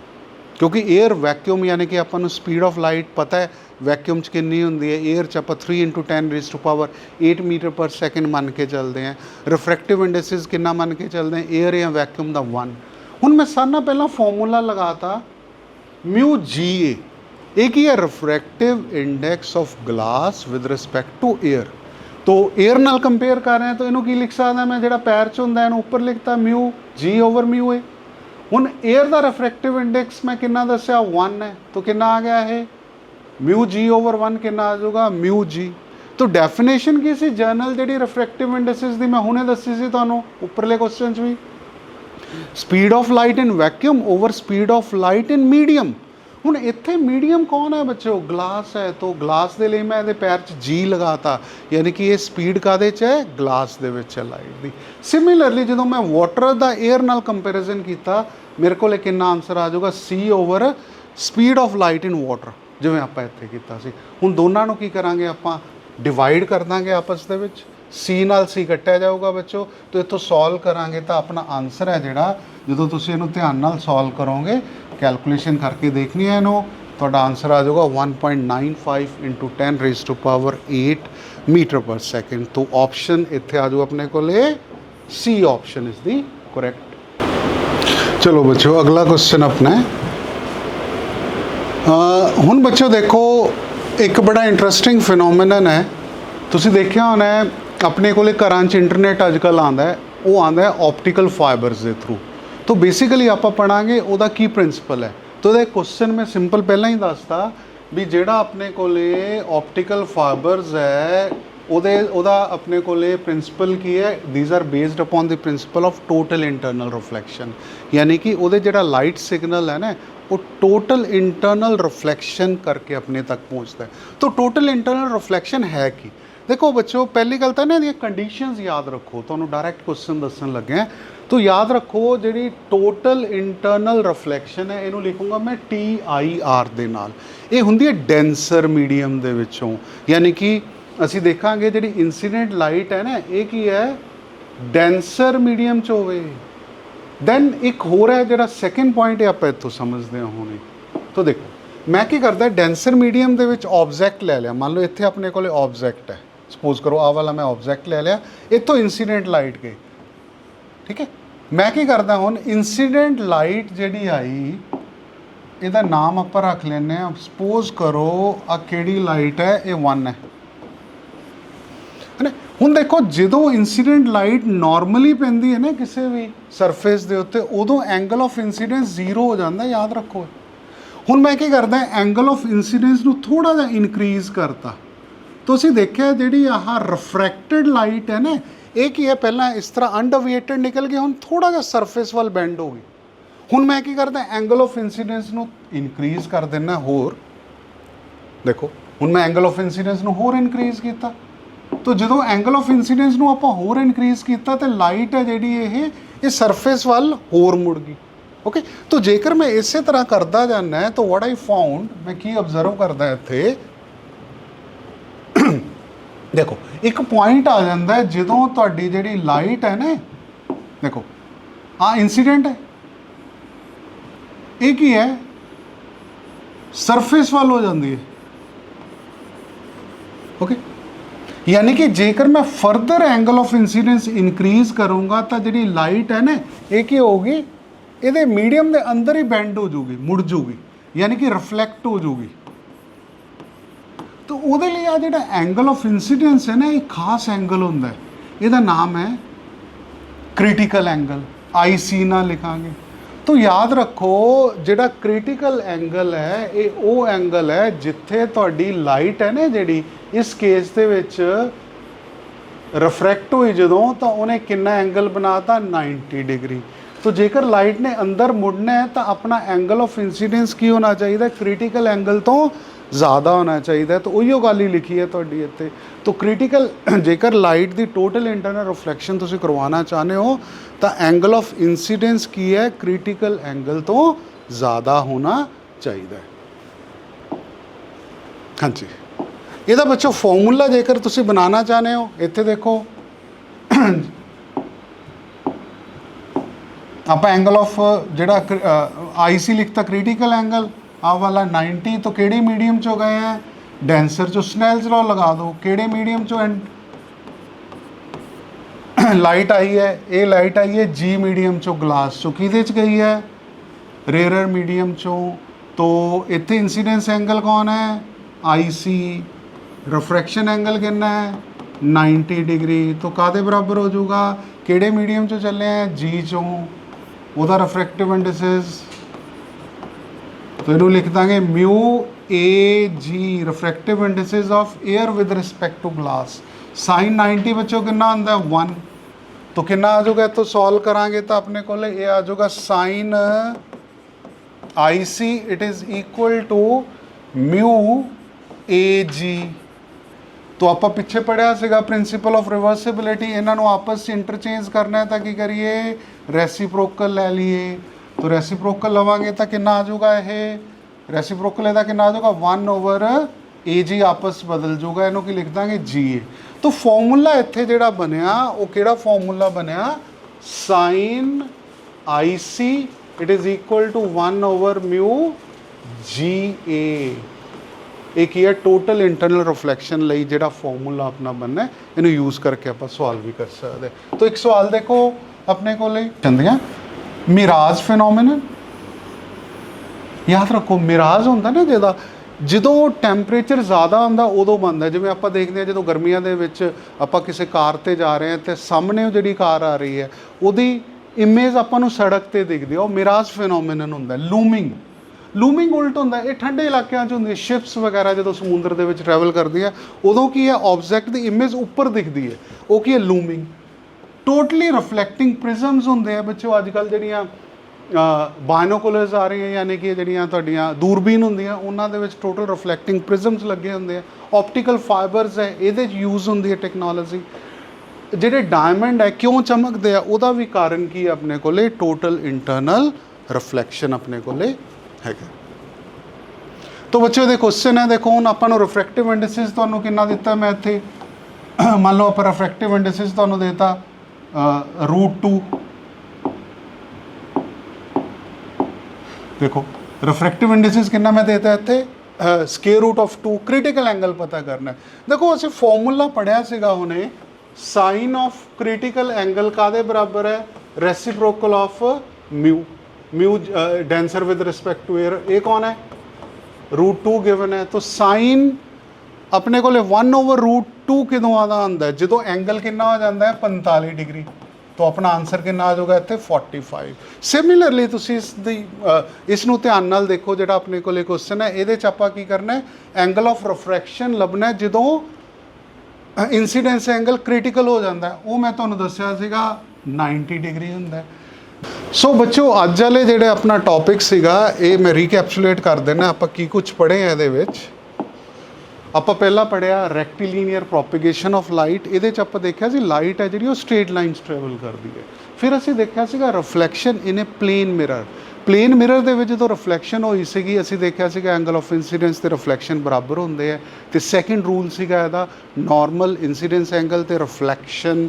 A: ਕਿਉਂਕਿ 에ਅਰ ਵੈਕਿਊਮ ਯਾਨੀ ਕਿ ਆਪਾਂ ਨੂੰ ਸਪੀਡ ਆਫ ਲਾਈਟ ਪਤਾ ਹੈ ਵੈਕਿਊਮ ਚ ਕਿੰਨੀ ਹੁੰਦੀ ਹੈ? 에ਅਰ ਚ ਆਪਾਂ 3 10 raise to power 8 metre per second ਮੰਨ ਕੇ ਚੱਲਦੇ ਹਾਂ। ਰਿਫਰੈਕਟਿਵ ਇੰਡੈਕਸਿਸ ਕਿੰਨਾ ਮੰਨ ਕੇ ਚੱਲਦੇ ਹਾਂ? 에ਅਰ ਜਾਂ ਵੈਕਿਊਮ ਦਾ 1 ਹੁਣ ਮੈਂ ਸਾਨਾ ਪਹਿਲਾਂ ਫਾਰਮੂਲਾ ਲਗਾਤਾ μ g a ਇਹ ਕੀ ਹੈ refractive index of glass with respect to air ਤੋਂ 에ਅਰ ਨਾਲ ਕੰਪੇਅਰ ਕਰ ਰਹੇ ਹਾਂ ਤਾਂ ਇਹਨੂੰ ਕੀ ਲਿਖ ਸਕਦਾ ਮੈਂ ਜਿਹੜਾ ਪੈਰ ਚ ਹੁੰਦਾ ਇਹਨੂੰ ਉੱਪਰ ਲਿਖਤਾ μ g ਓਵਰ μ ਏ ਹੁਣ 에ਅਰ ਦਾ ਰਿਫਰੈਕਟਿਵ ਇੰਡੈਕਸ ਮੈਂ ਕਿੰਨਾ ਦੱਸਿਆ 1 ਹੈ ਤਾਂ ਕਿੰਨਾ ਆ ਗਿਆ ਇਹ μ g ਓਵਰ 1 ਕਿੰਨਾ ਆ ਜਾਊਗਾ μ g. ਤੋ ਡੈਫੀਨੇਸ਼ਨ ਕੀ ਸੀ ਜਰਨਲ ਜਿਹੜੀ ਰਿਫਰੈਕਟਿਵ ਇੰਡੈਕਸਸ ਦੀ ਮੈਂ ਹੁਣੇ ਦੱਸੀ ਸੀ ਤੁਹਾਨੂੰ ਉੱਪਰਲੇ ਕੁਐਸਚਨ ਚ ਵੀ speed of light in vacuum over speed of light in medium ਹੁਣ ਇੱਥੇ ਮੀਡੀਅਮ ਕੌਣ ਹੈ ਬੱਚੋ? ਗਲਾਸ ਹੈ, ਤਾਂ ਗਲਾਸ ਦੇ ਲਈ ਮੈਂ ਇਹਦੇ ਪੈਰ 'ਚ ਜੀ ਲਗਾਤਾ। ਯਾਨੀ ਕਿ ਇਹ ਸਪੀਡ ਕਾਦੇ 'ਚ ਹੈ? ਗਲਾਸ ਦੇ ਵਿੱਚ ਹੈ ਲਾਈਟ ਦੀ। ਸਿਮਿਲਰਲੀ ਜਦੋਂ ਮੈਂ ਵਾਟਰ ਦਾ 에ਅਰ ਨਾਲ ਕੰਪੈਰੀਜ਼ਨ ਕੀਤਾ, ਮੇਰੇ ਕੋਲ ਇੱਕ ਇੰਨਾ ਆਨਸਰ ਆ ਜਾਊਗਾ c over speed of light in water ਜਿਵੇਂ ਆਪਾਂ ਇੱਥੇ ਕੀਤਾ ਸੀ। ਹੁਣ ਦੋਨਾਂ ਨੂੰ ਕੀ ਕਰਾਂਗੇ ਆਪਾਂ? ਡਿਵਾਈਡ ਕਰ ਦਾਂਗੇ ਆਪਸ ਦੇ ਵਿੱਚ। ਸੀ ਨਾਲ ਸੀ ਕੱਟਿਆ ਜਾਊਗਾ ਬੱਚੋ। ਤੇ ਇੱਥੋਂ ਸੋਲਵ ਕਰਾਂਗੇ ਤਾਂ ਆਪਣਾ ਆਨਸਰ ਹੈ ਜਿਹੜਾ, ਜਦੋਂ ਤੁਸੀਂ ਇਹਨੂੰ ਧਿਆਨ ਨਾਲ ਸੋਲਵ ਕਰੋਗੇ ਕੈਲਕੂਲੇਸ਼ਨ ਕਰਕੇ ਦੇਖਣੀ ਹੈ ਇਹਨੂੰ, ਤੁਹਾਡਾ ਆਨਸਰ ਆ ਜਾਊਗਾ 1.95 into 10 raise to power 8 metre per second ਤੋਂ ਆਪਸ਼ਨ ਇੱਥੇ ਆ ਜਾਊ ਆਪਣੇ ਕੋਲੇ C option is the correct ਚਲੋ ਬੱਚਿਓ, ਅਗਲਾ ਕੁਐਸਚਨ ਆਪਣਾ ਹੈ। ਹੁਣ ਬੱਚਿਓ ਦੇਖੋ, ਇੱਕ ਬੜਾ ਇੰਟਰਸਟਿੰਗ ਫੀਨੋਮੀਨਨ ਹੈ। ਤੁਸੀਂ ਦੇਖਿਆ ਹੋਣਾ ਆਪਣੇ ਕੋਲੇ ਘਰਾਂ 'ਚ ਇੰਟਰਨੈਟ ਅੱਜਕੱਲ ਆਂਦਾ ਹੈ, ਉਹ ਆਂਦਾ ਹੈ ਆਪਟੀਕਲ ਫਾਈਬਰਸ ਦੇ ਥਰੂ ਤੋਂ ਬੇਸਿਕਲੀ ਆਪਾਂ ਪੜਾਂਗੇ ਉਹਦਾ ਕੀ ਪ੍ਰਿੰਸੀਪਲ ਹੈ ਤਾਂ ਉਹਦਾ ਕੁਐਸਚਨ ਮੈਂ ਸਿੰਪਲ ਪਹਿਲਾਂ ਹੀ ਦੱਸਤਾ ਵੀ ਜਿਹੜਾ ਆਪਣੇ ਕੋਲੇ ਆਪਟੀਕਲ ਫਾਈਬਰਸ ਹੈ ਉਹਦੇ ਉਹਦਾ ਆਪਣੇ ਕੋਲੇ ਪ੍ਰਿੰਸੀਪਲ ਕੀ ਹੈ these are based upon the principle of total internal reflection ਯਾਨੀ ਕਿ ਉਹਦੇ ਜਿਹੜਾ ਲਾਈਟ ਸਿਗਨਲ ਹੈ ਨਾ ਉਹ ਟੋਟਲ ਇੰਟਰਨਲ ਰਿਫਲੈਕਸ਼ਨ ਕਰਕੇ ਆਪਣੇ ਤੱਕ ਪਹੁੰਚਦਾ ਹੈ ਤਾਂ ਟੋਟਲ ਇੰਟਰਨਲ ਰਿਫਲੈਕਸ਼ਨ ਹੈ ਕੀ ਦੇਖੋ ਬੱਚੋ ਪਹਿਲੀ ਗੱਲ ਤਾਂ ਨਾ ਇਹਦੀਆਂ ਕੰਡੀਸ਼ਨਸ ਯਾਦ ਰੱਖੋ। ਤੁਹਾਨੂੰ ਡਾਇਰੈਕਟ ਕੁਐਸਚਨ ਦੱਸਣ ਲੱਗਿਆ ਹਾਂ। ਤੋ ਯਾਦ ਰੱਖੋ, ਜਿਹੜੀ ਟੋਟਲ ਇੰਟਰਨਲ ਰਿਫਲੈਕਸ਼ਨ ਹੈ, ਇਹਨੂੰ ਲਿਖੂੰਗਾ ਮੈਂ ਟੀ ਆਈ ਆਰ ਦੇ ਨਾਲ। ਇਹ ਹੁੰਦੀ ਹੈ ਡੈਂਸਰ ਮੀਡੀਅਮ ਦੇ ਵਿੱਚੋਂ। ਯਾਨੀ ਕਿ ਅਸੀਂ ਦੇਖਾਂਗੇ ਜਿਹੜੀ ਇਨਸੀਡੈਂਟ ਲਾਈਟ ਹੈ ਨਾ, ਇਹ ਕੀ ਹੈ? ਡੈਂਸਰ ਮੀਡੀਅਮ ਚ ਹੋਵੇ। ਦੈਨ ਇੱਕ ਹੋਰ ਹੈ ਜਿਹੜਾ ਸੈਕੰਡ ਪੁਆਇੰਟ ਹੈ, ਆਪਾਂ ਇੱਥੋਂ ਸਮਝਦੇ ਹਾਂ ਹੁਣੇ। ਤੋ ਦੇਖੋ, ਮੈਂ ਕੀ ਕਰਦਾ ਡੈਂਸਰ ਮੀਡੀਅਮ ਦੇ ਵਿੱਚ ਆਬਜੈਕਟ ਲੈ ਲਿਆ। ਮੰਨ ਲਓ, ਇੱਥੇ ਆਪਣੇ ਕੋਲੇ ਆਬਜੈਕਟ ਹੈ। ਸਪੋਜ਼ ਕਰੋ ਆਹ ਵਾਲਾ ਮੈਂ ਆਬਜੈਕਟ ਲੈ ਲਿਆ, ਇੱਥੋਂ ਇਨਸੀਡੈਂਟ ਲਾਈਟ ਗਈ। ਠੀਕ ਹੈ? ਮੈਂ ਕੀ ਕਰਦਾ ਹੁਣ? ਇਨਸੀਡੈਂਟ ਲਾਈਟ ਜਿਹੜੀ ਆਈ, ਇਹਦਾ ਨਾਮ ਆਪਾਂ ਰੱਖ ਲੈਂਦੇ ਆ ਸਪੋਜ਼ ਕਰੋ ਆ ਕਿਹੜੀ ਲਾਈਟ ਹੈ? ਇਹ 1 ਹੈ। ਹਨਾ? ਹੁਣ ਦੇਖੋ, ਜਦੋਂ ਇਨਸੀਡੈਂਟ ਲਾਈਟ ਨਾਰਮਲੀ ਪੈਂਦੀ ਹੈ ਨਾ ਕਿਸੇ ਵੀ ਸਰਫੇਸ ਦੇ ਉੱਤੇ, ਉਦੋਂ ਐਂਗਲ ਆਫ ਇਨਸੀਡੈਂਸ ਜ਼ੀਰੋ ਹੋ ਜਾਂਦਾ, ਯਾਦ ਰੱਖੋ। ਹੁਣ ਮੈਂ ਕੀ ਕਰਦਾ? ਐਂਗਲ ਆਫ ਇਨਸੀਡੈਂਸ ਨੂੰ ਥੋੜਾ ਜਿਹਾ ਇਨਕਰੀਜ਼ ਕਰਤਾ। ਤੁਸੀਂ ਦੇਖਿਆ ਜਿਹੜੀ ਆਹ ਰਿਫਰੈਕਟਡ ਲਾਈਟ ਹੈ ਨਾ, ਇਹ ਕੀ ਹੈ? ਪਹਿਲਾਂ ਇਸ ਤਰ੍ਹਾਂ ਅਨਡੇਵੀਏਟਡ ਨਿਕਲ ਕੇ ਹੁਣ ਥੋੜਾ ਜਿਹਾ ਸਰਫੇਸ ਵੱਲ ਬੈਂਡ ਹੋ ਗਈ। ਹੁਣ ਮੈਂ ਕੀ ਕਰਦਾ ਐਂਗਲ ਆਫ ਇਨਸੀਡੈਂਸ ਨੂੰ ਇਨਕਰੀਜ਼ ਕਰ ਦਿੰਦਾ ਹੋਰ। ਦੇਖੋ, ਹੁਣ ਮੈਂ ਐਂਗਲ ਆਫ ਇਨਸੀਡੈਂਸ ਨੂੰ ਹੋਰ ਇਨਕਰੀਜ਼ ਕੀਤਾ। ਤੋ ਜਦੋਂ ਐਂਗਲ ਆਫ ਇਨਸੀਡੈਂਸ ਨੂੰ ਆਪਾਂ ਹੋਰ ਇਨਕਰੀਜ਼ ਕੀਤਾ, ਤੇ ਲਾਈਟ ਹੈ ਜਿਹੜੀ ਇਹ ਇਹ ਸਰਫੇਸ ਵੱਲ ਹੋਰ ਮੁੜ ਗਈ। ਓਕੇ ਤੋ ਜੇਕਰ ਮੈਂ ਇਸੇ ਤਰ੍ਹਾਂ ਕਰਦਾ ਜਾਂਦਾ, ਤਾਂ ਵਾਟ ਆਈ ਫਾਊਂਡ ਮੈਂ ਕੀ ਅਬਜ਼ਰਵ ਕਰਦਾ ਇੱਥੇ ਦੇਖੋ, ਇੱਕ ਪੁਆਇੰਟ ਆ ਜਾਂਦਾ ਹੈ ਜਦੋਂ ਤੁਹਾਡੀ ਜਿਹੜੀ ਲਾਈਟ ਹੈ ਨਾ, ਦੇਖੋ, ਆ ਇਨਸੀਡੈਂਟ ਹੈ। ਇਹ ਕੀ ਹੈ? ਸਰਫੇਸ ਵੱਲ ਹੋ ਜਾਂਦੀ ਹੈ। ਓਕੇ ਯਾਨੀ ਕਿ ਜੇਕਰ ਮੈਂ further angle of incidence increase ਕਰੂੰਗਾ, ਤਾਂ ਜਿਹੜੀ ਲਾਈਟ ਹੈ ਨਾ, ਇਹ ਕੀ ਹੋਊਗੀ? ਇਹਦੇ ਮੀਡੀਅਮ ਦੇ ਅੰਦਰ ਹੀ ਬੈਂਡ ਹੋ ਜੂਗੀ ਮੁੜ ਜੂਗੀ ਯਾਨੀ ਕਿ ਰਿਫਲੈਕਟ ਹੋ ਜੂਗੀ ਉਹਦੇ ਲਈ ਆ ਜਿਹੜਾ ਐਂਗਲ ਆਫ ਇਨਸੀਡੈਂਸ ਹੈ ਨਾ, ਇਹ ਖਾਸ ਐਂਗਲ ਹੁੰਦਾ ਹੈ। ਇਹਦਾ ਨਾਮ ਹੈ ਕ੍ਰਿਟੀਕਲ ਐਂਗਲ ਆਈਸੀ ਨਾਲ ਲਿਖਾਂਗੇ। ਤੋ ਯਾਦ ਰੱਖੋ, ਜਿਹੜਾ ਕ੍ਰਿਟੀਕਲ ਐਂਗਲ ਹੈ, ਇਹ ਉਹ ਐਂਗਲ ਹੈ ਜਿੱਥੇ ਤੁਹਾਡੀ ਲਾਈਟ ਹੈ ਨਾ ਜਿਹੜੀ, ਇਸ ਕੇਸ ਦੇ ਵਿੱਚ ਰਿਫਰੈਕਟ ਹੋਈ ਜਦੋਂ, ਤਾਂ ਉਹਨੇ ਕਿੰਨਾ ਐਂਗਲ ਬਣਾਤਾ? 90 ਡਿਗਰੀ ਤੋ ਜੇਕਰ ਲਾਈਟ ਨੇ ਅੰਦਰ ਮੁੜਨਾ ਹੈ, ਤਾਂ ਆਪਣਾ ਐਂਗਲ ਆਫ ਇਨਸੀਡੈਂਸ ਕੀ ਹੋਣਾ ਚਾਹੀਦਾ? ਕ੍ਰਿਟੀਕਲ ਐਂਗਲ ਤੋਂ ਜ਼ਿਆਦਾ ਹੋਣਾ ਚਾਹੀਦਾ ਹੈ, ਤਾਂ ਉਹੀਓ ਗੱਲ ਹੀ ਲਿਖੀ ਹੈ ਤੁਹਾਡੀ ਇੱਥੇ। ਤਾਂ ਕ੍ਰਿਟੀਕਲ ਜੇਕਰ ਲਾਈਟ ਦੀ ਟੋਟਲ ਇੰਟਰਨਲ ਰਿਫਲੈਕਸ਼ਨ ਤੁਸੀਂ ਕਰਵਾਉਣਾ ਚਾਹੁੰਦੇ ਹੋ, ਤਾਂ ਐਂਗਲ ਆਫ ਇਨਸੀਡੈਂਸ ਕੀ ਹੈ? ਕ੍ਰਿਟੀਕਲ ਐਂਗਲ ਤੋਂ ਜ਼ਿਆਦਾ ਹੋਣਾ ਚਾਹੀਦਾ ਹੈ। ਹਾਂਜੀ। ਇਹਦਾ ਬੱਚੋ ਫਾਰਮੂਲਾ ਜੇਕਰ ਤੁਸੀਂ ਬਣਾਉਣਾ ਚਾਹੁੰਦੇ ਹੋ, ਇੱਥੇ ਦੇਖੋ। ਆਪਾਂ ਐਂਗਲ ਆਫ ਜਿਹੜਾ ਆਈਸੀ ਲਿਖਤਾ ਕ੍ਰਿਟੀਕਲ ਐਂਗਲ ਆ ਵਾਲਾ 90 ਤੋਂ ਕਿਹੜੇ ਮੀਡੀਅਮ ਚੋਂ ਗਏ ਹੈ ਡੈਂਸਰ ਚੋਂ ਸਨੈਲਸ ਲਾਅ ਲਗਾ ਦਿਓ। ਕਿਹੜੇ ਮੀਡੀਅਮ ਚੋਂ ਲਾਈਟ ਆਈ ਹੈ। ਇਹ ਲਾਈਟ ਆਈ ਹੈ ਜੀ ਮੀਡੀਅਮ ਚੋਂ ਗਲਾਸ ਚੋਂ। ਕਿਹਦੇ ਚ ਗਈ ਹੈ? ਰੇਅਰਰ ਮੀਡੀਅਮ ਚੋਂ। ਤੋ ਇੱਥੇ ਇਨਸੀਡੈਂਸ ਐਂਗਲ ਕੌਣ ਹੈ? ਆਈਸੀ ਰਿਫਰੈਕਸ਼ਨ ਐਂਗਲ ਕਿੰਨਾ ਹੈ? 90 ਡਿਗਰੀ ਤੋਂ ਕਾਦੇ ਬਰਾਬਰ ਹੋ ਜਾਊਗਾ? ਕਿਹੜੇ ਮੀਡੀਅਮ ਚੋਂ ਚੱਲੇ ਆ? ਜੀ ਚੋਂ। ਉਹਦਾ ਰਿਫਰੈਕਟਿਵ ਇੰਡੈਕਸਸ ਤੋ ਇਹਨੂੰ ਲਿਖ ਦਾਂਗੇ mu A G refractive indexes of air with respect to glass sin 90 ਬੱਚੋ ਕਿੰਨਾ ਹੁੰਦਾ 1 ਤੋਂ ਕਿੰਨਾ ਆ ਜਾਊਗਾ ਤੋਂ ਸੋਲਵ ਕਰਾਂਗੇ ਤਾਂ ਆਪਣੇ ਕੋਲ ਇਹ ਆ ਜਾਊਗਾ sin IC it is equal to mu AG ਤੋਂ ਆਪਾਂ ਪਿੱਛੇ ਪੜਿਆ ਸੀਗਾ ਪ੍ਰਿੰਸੀਪਲ ਆਫ ਰਿਵਰਸਿਬਿਲਿਟੀ ਇਹਨਾਂ ਨੂੰ ਆਪਸ ਚ ਇੰਟਰਚੇਂਜ ਕਰਨਾ ਹੈ ਤਾਂ ਕੀ ਕਰੀਏ ਰੈਸੀਪ੍ਰੋਕਲ ਲੈ ਲਈਏ ਤੋ ਰੈਸੀਪ੍ਰੋਕਲ ਲਵਾਂਗੇ ਤਾਂ ਕਿੰਨਾ ਆ ਜਾਊਗਾ ਇਹ? ਰੈਸੀਪ੍ਰੋਕਲ ਇਹਦਾ ਕਿੰਨਾ ਆ ਜਾਊਗਾ? 1 ਓਵਰ AG ਆਪਸ ਬਦਲ ਜਾਊਗਾ। ਇਹਨੂੰ ਕੀ ਲਿਖ ਦਾਂਗੇ? GA ਤੋ ਫਾਰਮੂਲਾ ਇੱਥੇ ਜਿਹੜਾ ਬਣਿਆ, ਉਹ ਕਿਹੜਾ ਫਾਰਮੂਲਾ ਬਣਿਆ? sin IC it is equal to 1 over mu GA ਇਹ ਕੀ ਹੈ? ਟੋਟਲ ਇੰਟਰਨਲ ਰਿਫਲੈਕਸ਼ਨ ਲਈ ਜਿਹੜਾ ਫਾਰਮੂਲਾ ਆਪਣਾ ਬਣਨਾ ਇਹਨੂੰ ਯੂਜ਼ ਕਰਕੇ ਆਪਾਂ ਸਵਾਲ ਵੀ ਕਰ ਸਕਦੇ ਹਾਂ। ਤੋ ਇੱਕ ਸਵਾਲ ਦੇਖੋ ਆਪਣੇ ਕੋਲੇ। ਚੰਦੀਆਂ ਮਿਰਾਜ ਫੀਨੋਮੀਨਨ ਯਾਦ ਰੱਖੋ, ਮਿਰਾਜ ਹੁੰਦਾ ਨਾ ਜਿਹਦਾ, ਜਦੋਂ ਟੈਂਪਰੇਚਰ ਜ਼ਿਆਦਾ ਹੁੰਦਾ ਉਦੋਂ ਬਣਦਾ। ਜਿਵੇਂ ਆਪਾਂ ਦੇਖਦੇ ਹਾਂ, ਜਦੋਂ ਗਰਮੀਆਂ ਦੇ ਵਿੱਚ ਆਪਾਂ ਕਿਸੇ ਕਾਰ ਤੇ ਜਾ ਰਹੇ ਹਾਂ ਤੇ ਸਾਹਮਣੇ ਉਹ ਜਿਹੜੀ ਕਾਰ ਆ ਰਹੀ ਹੈ, ਉਹਦੀ ਇਮੇਜ ਆਪਾਂ ਨੂੰ ਸੜਕ ਤੇ ਦਿਖਦੀ ਹੈ। ਉਹ ਮਿਰਾਜ ਫੀਨੋਮੀਨਨ ਹੁੰਦਾ ਲੂਮਿੰਗ ਲੂਮਿੰਗ ਉਲਟ ਹੁੰਦਾ, ਇਹ ਠੰਡੇ ਇਲਾਕਿਆਂ 'ਚ ਹੁੰਦੀ ਹੈ। ਸ਼ਿਪਸ ਵਗੈਰਾ ਜਦੋਂ ਸਮੁੰਦਰ ਦੇ ਵਿੱਚ ਟਰੈਵਲ ਕਰਦੀਆਂ, ਉਦੋਂ ਕੀ ਹੈ ਆਬਜੈਕਟ ਦੀ ਇਮੇਜ ਉੱਪਰ ਦਿਖਦੀ ਹੈ। ਉਹ ਕੀ ਹੈ ਲੂਮਿੰਗ ਟੋਟਲੀ ਰਿਫਲੈਕਟਿੰਗ ਪ੍ਰਿਜ਼ਮਸ ਹੁੰਦੇ ਆ ਬੱਚੋ ਅੱਜ ਕੱਲ ਜਿਹੜੀਆਂ ਬਾਇਨੋਕੂਲਰਸ ਆ ਰਹੀਆਂ, ਯਾਨੀ ਕਿ ਜਿਹੜੀਆਂ ਤੁਹਾਡੀਆਂ ਦੂਰਬੀਨ ਹੁੰਦੀਆਂ, ਉਹਨਾਂ ਦੇ ਵਿੱਚ ਟੋਟਲ ਰਿਫਲੈਕਟਿੰਗ ਪ੍ਰਿਜ਼ਮਸ ਲੱਗੇ ਹੁੰਦੇ ਆ। ਆਪਟੀਕਲ ਫਾਈਬਰਸ ਹੈ, ਇਹਦੇ 'ਚ ਯੂਜ਼ ਹੁੰਦੀ ਹੈ ਟੈਕਨੋਲੋਜੀ ਜਿਹੜੇ ਡਾਇਮੰਡ ਹੈ, ਕਿਉਂ ਚਮਕਦੇ ਆ, ਉਹਦਾ ਵੀ ਕਾਰਨ ਕੀ ਹੈ ਆਪਣੇ ਕੋਲੇ? ਟੋਟਲ ਇੰਟਰਨਲ ਰਿਫਲੈਕਸ਼ਨ ਆਪਣੇ ਕੋਲੇ ਹੈਗਾ। ਤੋ ਬੱਚਿਓ ਦੇ ਕੁਐਸਚਨ ਹੈ, ਦੇਖੋ, ਹੁਣ ਆਪਾਂ ਨੂੰ ਰਿਫਰੈਕਟਿਵ ਇੰਡੈਕਸਿਸ ਤੁਹਾਨੂੰ ਕਿੰਨਾ ਦਿੱਤਾ ਮੈਂ ਇੱਥੇ? ਮੰਨ ਲਓ ਆਪਾਂ ਰਿਫਰੈਕਟਿਵ ਇੰਡੈਕਸਿਸ ਤੁਹਾਨੂੰ ਦੇਤਾ। √2 देखो रिफ्रैक्टिव इंडिसेस कितना मैं देता है ਤੇ square root of 2 critical angle ਪਤਾ ਕਰਨਾ ਦੇਖੋ, ਅਸੀਂ ਫਾਰਮੂਲਾ ਪੜਿਆ ਸੀਗਾ ਹੁਣੇ। ਸਾਈਨ ਆਫ ਕ੍ਰਿਟੀਕਲ ਐਂਗਲ ਕਾਦੇ ਬਰਾਬਰ ਹੈ? Reciprocal of mu mu denser with respect to air ਇਹ ਕੌਨ ਹੈ? √2 गिवन है तो साइन अपने को ले 1 ओवर रूट 2 ਕਿਦੋਂ ਆਦਾ ਹੁੰਦਾ ਜਦੋਂ ਐਂਗਲ ਕਿੰਨਾ ਹੋ ਜਾਂਦਾ ਹੈ? 45 ਡਿਗਰੀ। ਤਾਂ ਆਪਣਾ ਆਨਸਰ ਕਿੰਨਾ ਆ ਜਾਊਗਾ ਇੱਥੇ? 45 ਸਿਮਿਲਰਲੀ ਤੁਸੀਂ ਇਸ ਦੀ ਇਸ ਨੂੰ ਧਿਆਨ ਨਾਲ ਦੇਖੋ, ਜਿਹੜਾ ਆਪਣੇ ਕੋਲੇ ਕੁਐਸਚਨ ਹੈ, ਇਹਦੇ ਚ ਆਪਾਂ ਕੀ ਕਰਨਾ ਹੈ? ਐਂਗਲ ਆਫ ਰਿਫਰੈਕਸ਼ਨ ਲੱਭਣਾ ਜਦੋਂ ਇਨਸੀਡੈਂਸ ਐਂਗਲ ਕ੍ਰਿਟੀਕਲ ਹੋ ਜਾਂਦਾ ਉਹ ਮੈਂ ਤੁਹਾਨੂੰ ਦੱਸਿਆ ਸੀਗਾ 90 ਡਿਗਰੀ ਹੁੰਦਾ ਸੋ ਬੱਚੋ ਅੱਜ ਵਾਲੇ ਜਿਹੜੇ ਆਪਣਾ ਟੌਪਿਕ ਸੀਗਾ, ਇਹ ਮੈਂ ਰੀਕੈਪਚੁਲੇਟ ਕਰ ਦੇਣਾ ਆਪਾਂ ਕੀ ਕੁਝ ਪੜ੍ਹੇ ਆ ਇਹਦੇ ਵਿੱਚ? ਆਪਾਂ ਪਹਿਲਾਂ ਪੜਿਆ ਰੈਕਟੀਲੀਨੀਅਰ ਪ੍ਰੋਪਗੇਸ਼ਨ ਆਫ ਲਾਈਟ ਇਹਦੇ ਚ ਆਪਾਂ ਦੇਖਿਆ ਸੀ ਲਾਈਟ ਹੈ ਜਿਹੜੀ ਉਹ ਸਟ੍ਰੇਟ ਲਾਈਨਸ ਟਰੈਵਲ ਕਰਦੀ ਹੈ। ਫਿਰ ਅਸੀਂ ਦੇਖਿਆ ਸੀਗਾ reflection in a plane mirror plane mirror ਦੇ ਵਿੱਚ ਜਦੋਂ ਰਿਫਲੈਕਸ਼ਨ ਹੋਈ ਸੀਗੀ, ਅਸੀਂ ਦੇਖਿਆ ਸੀਗਾ ਐਂਗਲ ਆਫ ਇਨਸੀਡੈਂਸ ਤੇ ਰਿਫਲੈਕਸ਼ਨ ਬਰਾਬਰ ਹੁੰਦੇ ਆ। ਤੇ ਸੈਕੰਡ ਰੂਲ ਸੀਗਾ ਇਹਦਾ ਨਾਰਮਲ ਇਨਸੀਡੈਂਸ ਐਂਗਲ ਤੇ ਰਿਫਲੈਕਸ਼ਨ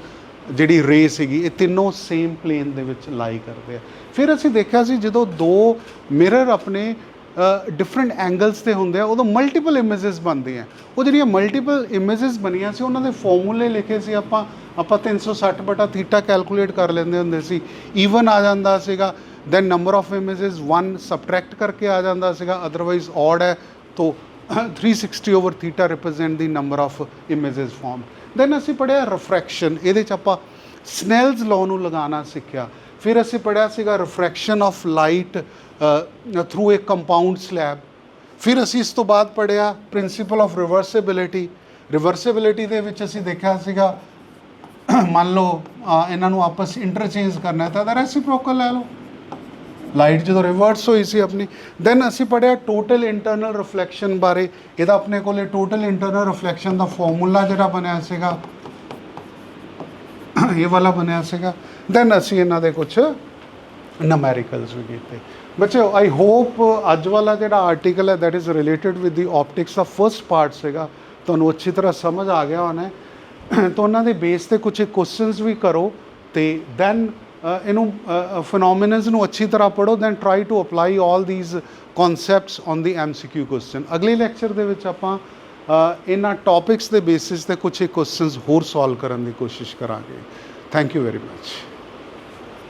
A: ਜਿਹੜੀ ਰੇ ਸੀਗੀ, ਇਹ ਤਿੰਨੋਂ ਸੇਮ ਪਲੇਨ ਦੇ ਵਿੱਚ ਲਾਈ ਕਰਦੇ ਆ। ਫਿਰ ਅਸੀਂ ਦੇਖਿਆ ਸੀ ਜਦੋਂ ਦੋ ਮਿਰਰ ਆਪਣੇ ਡਿਫਰੈਂਟ ਐਂਗਲਸ ਤੇ ਹੁੰਦੇ ਆ, ਉਦੋਂ ਮਲਟੀਪਲ ਇਮੇजेस ਬਣਦੀਆਂ ਉਹ ਜਿਹੜੀਆਂ ਮਲਟੀਪਲ ਇਮੇजेस ਬਣੀਆਂ ਸੀ, ਉਹਨਾਂ ਦੇ ਫਾਰਮੂਲੇ ਲਿਖੇ ਸੀ ਆਪਾਂ। ਆਪਾਂ 360 ਬਟਾ ਥੀਟਾ ਕੈਲਕੂਲੇਟ ਕਰ ਲੈਂਦੇ ਹੁੰਦੇ ਸੀ। ਈਵਨ ਆ ਜਾਂਦਾ ਸੀਗਾ then number of images 1 subtract ਕਰਕੇ ਆ ਜਾਂਦਾ ਸੀਗਾ ਅਦਰਵਾਈਜ਼ ਔਡ ਹੈ। ਤੋਂ 360 over theta represent the number of images form then ਅਸੀਂ ਪੜਿਆ ਰਿਫਰੈਕਸ਼ਨ ਇਹਦੇ ਚ ਆਪਾਂ ਸਨੈਲਸ ਲਾਅ ਨੂੰ ਲਗਾਉਣਾ ਸਿੱਖਿਆ। ਫਿਰ ਅਸੀਂ ਪੜਿਆ ਸੀਗਾ ਰਿਫਰੈਕਸ਼ਨ ਆਫ ਲਾਈਟ ਥਰੂ ਇੱਕ ਕੰਪਾਊਂਡ ਸਲੈਬ ਫਿਰ ਅਸੀਂ ਇਸ ਤੋਂ ਬਾਅਦ ਪੜਿਆ ਪ੍ਰਿੰਸੀਪਲ ਆਫ ਰਿਵਰਸਿਬਿਲਿਟੀ ਰਿਵਰਸਿਬਿਲਿਟੀ ਦੇ ਵਿੱਚ ਅਸੀਂ ਦੇਖਿਆ ਸੀਗਾ, ਮੰਨ ਲਓ ਇਹਨਾਂ ਨੂੰ ਆਪਸ ਇੰਟਰਚੇਂਜ ਕਰਨਾ ਤਾਂ ਇਹਦਾ ਰੈਸਿਪਰੋਕਲ ਲੈ ਲਓ। ਲਾਈਟ ਜਦੋਂ ਰਿਵਰਸ ਹੋਈ ਸੀ ਆਪਣੀ ਦੈਨ ਅਸੀਂ ਪੜਿਆ ਟੋਟਲ ਇੰਟਰਨਲ ਰਿਫਲੈਕਸ਼ਨ ਬਾਰੇ। ਇਹਦਾ ਆਪਣੇ ਕੋਲੇ ਟੋਟਲ ਇੰਟਰਨਲ ਰਿਫਲੈਕਸ਼ਨ ਦਾ ਫਾਰਮੂਲਾ ਜਿਹੜਾ ਬਣਿਆ ਸੀਗਾ, ਇਹ ਵਾਲਾ ਬਣਿਆ ਸੀਗਾ। ਦੈਨ ਅਸੀਂ ਇਹਨਾਂ ਦੇ ਕੁਝ ਨਮੈਰੀਕਲਸ ਵੀ ਕੀਤੇ। ਬੱਚਿਓ ਆਈ ਹੋਪ ਅੱਜ ਵਾਲਾ ਜਿਹੜਾ ਆਰਟੀਕਲ ਹੈ that is related with the optics ਦਾ ਫਰਸਟ ਪਾਰਟ ਸੀਗਾ। ਤੁਹਾਨੂੰ ਅੱਛੀ ਤਰ੍ਹਾਂ ਸਮਝ ਆ ਗਿਆ ਹੋਣਾ ਤਾਂ ਉਹਨਾਂ ਦੇ ਬੇਸ ਤੇ ਕੁਝ ਕੁਐਸਚਨਸ ਵੀ ਕਰੋ ਤੇ ਦੈਨ ਇਹਨੂੰ ਫੀਨੋਮੀਨਸ ਨੂੰ ਅੱਛੀ ਤਰ੍ਹਾਂ ਪੜੋ then try to apply all these concepts on the MCQ question ਅਗਲੇ ਲੈਕਚਰ ਦੇ ਵਿੱਚ ਆਪਾਂ ਇਹਨਾਂ ਟੌਪਿਕਸ ਦੇ ਬੇਸਿਸ ਤੇ ਕੁਝ ਕੁਐਸਚਨਸ ਹੋਰ ਸੋਲਵ ਕਰਨ ਦੀ ਕੋਸ਼ਿਸ਼ ਕਰਾਂਗੇ। Thank you very much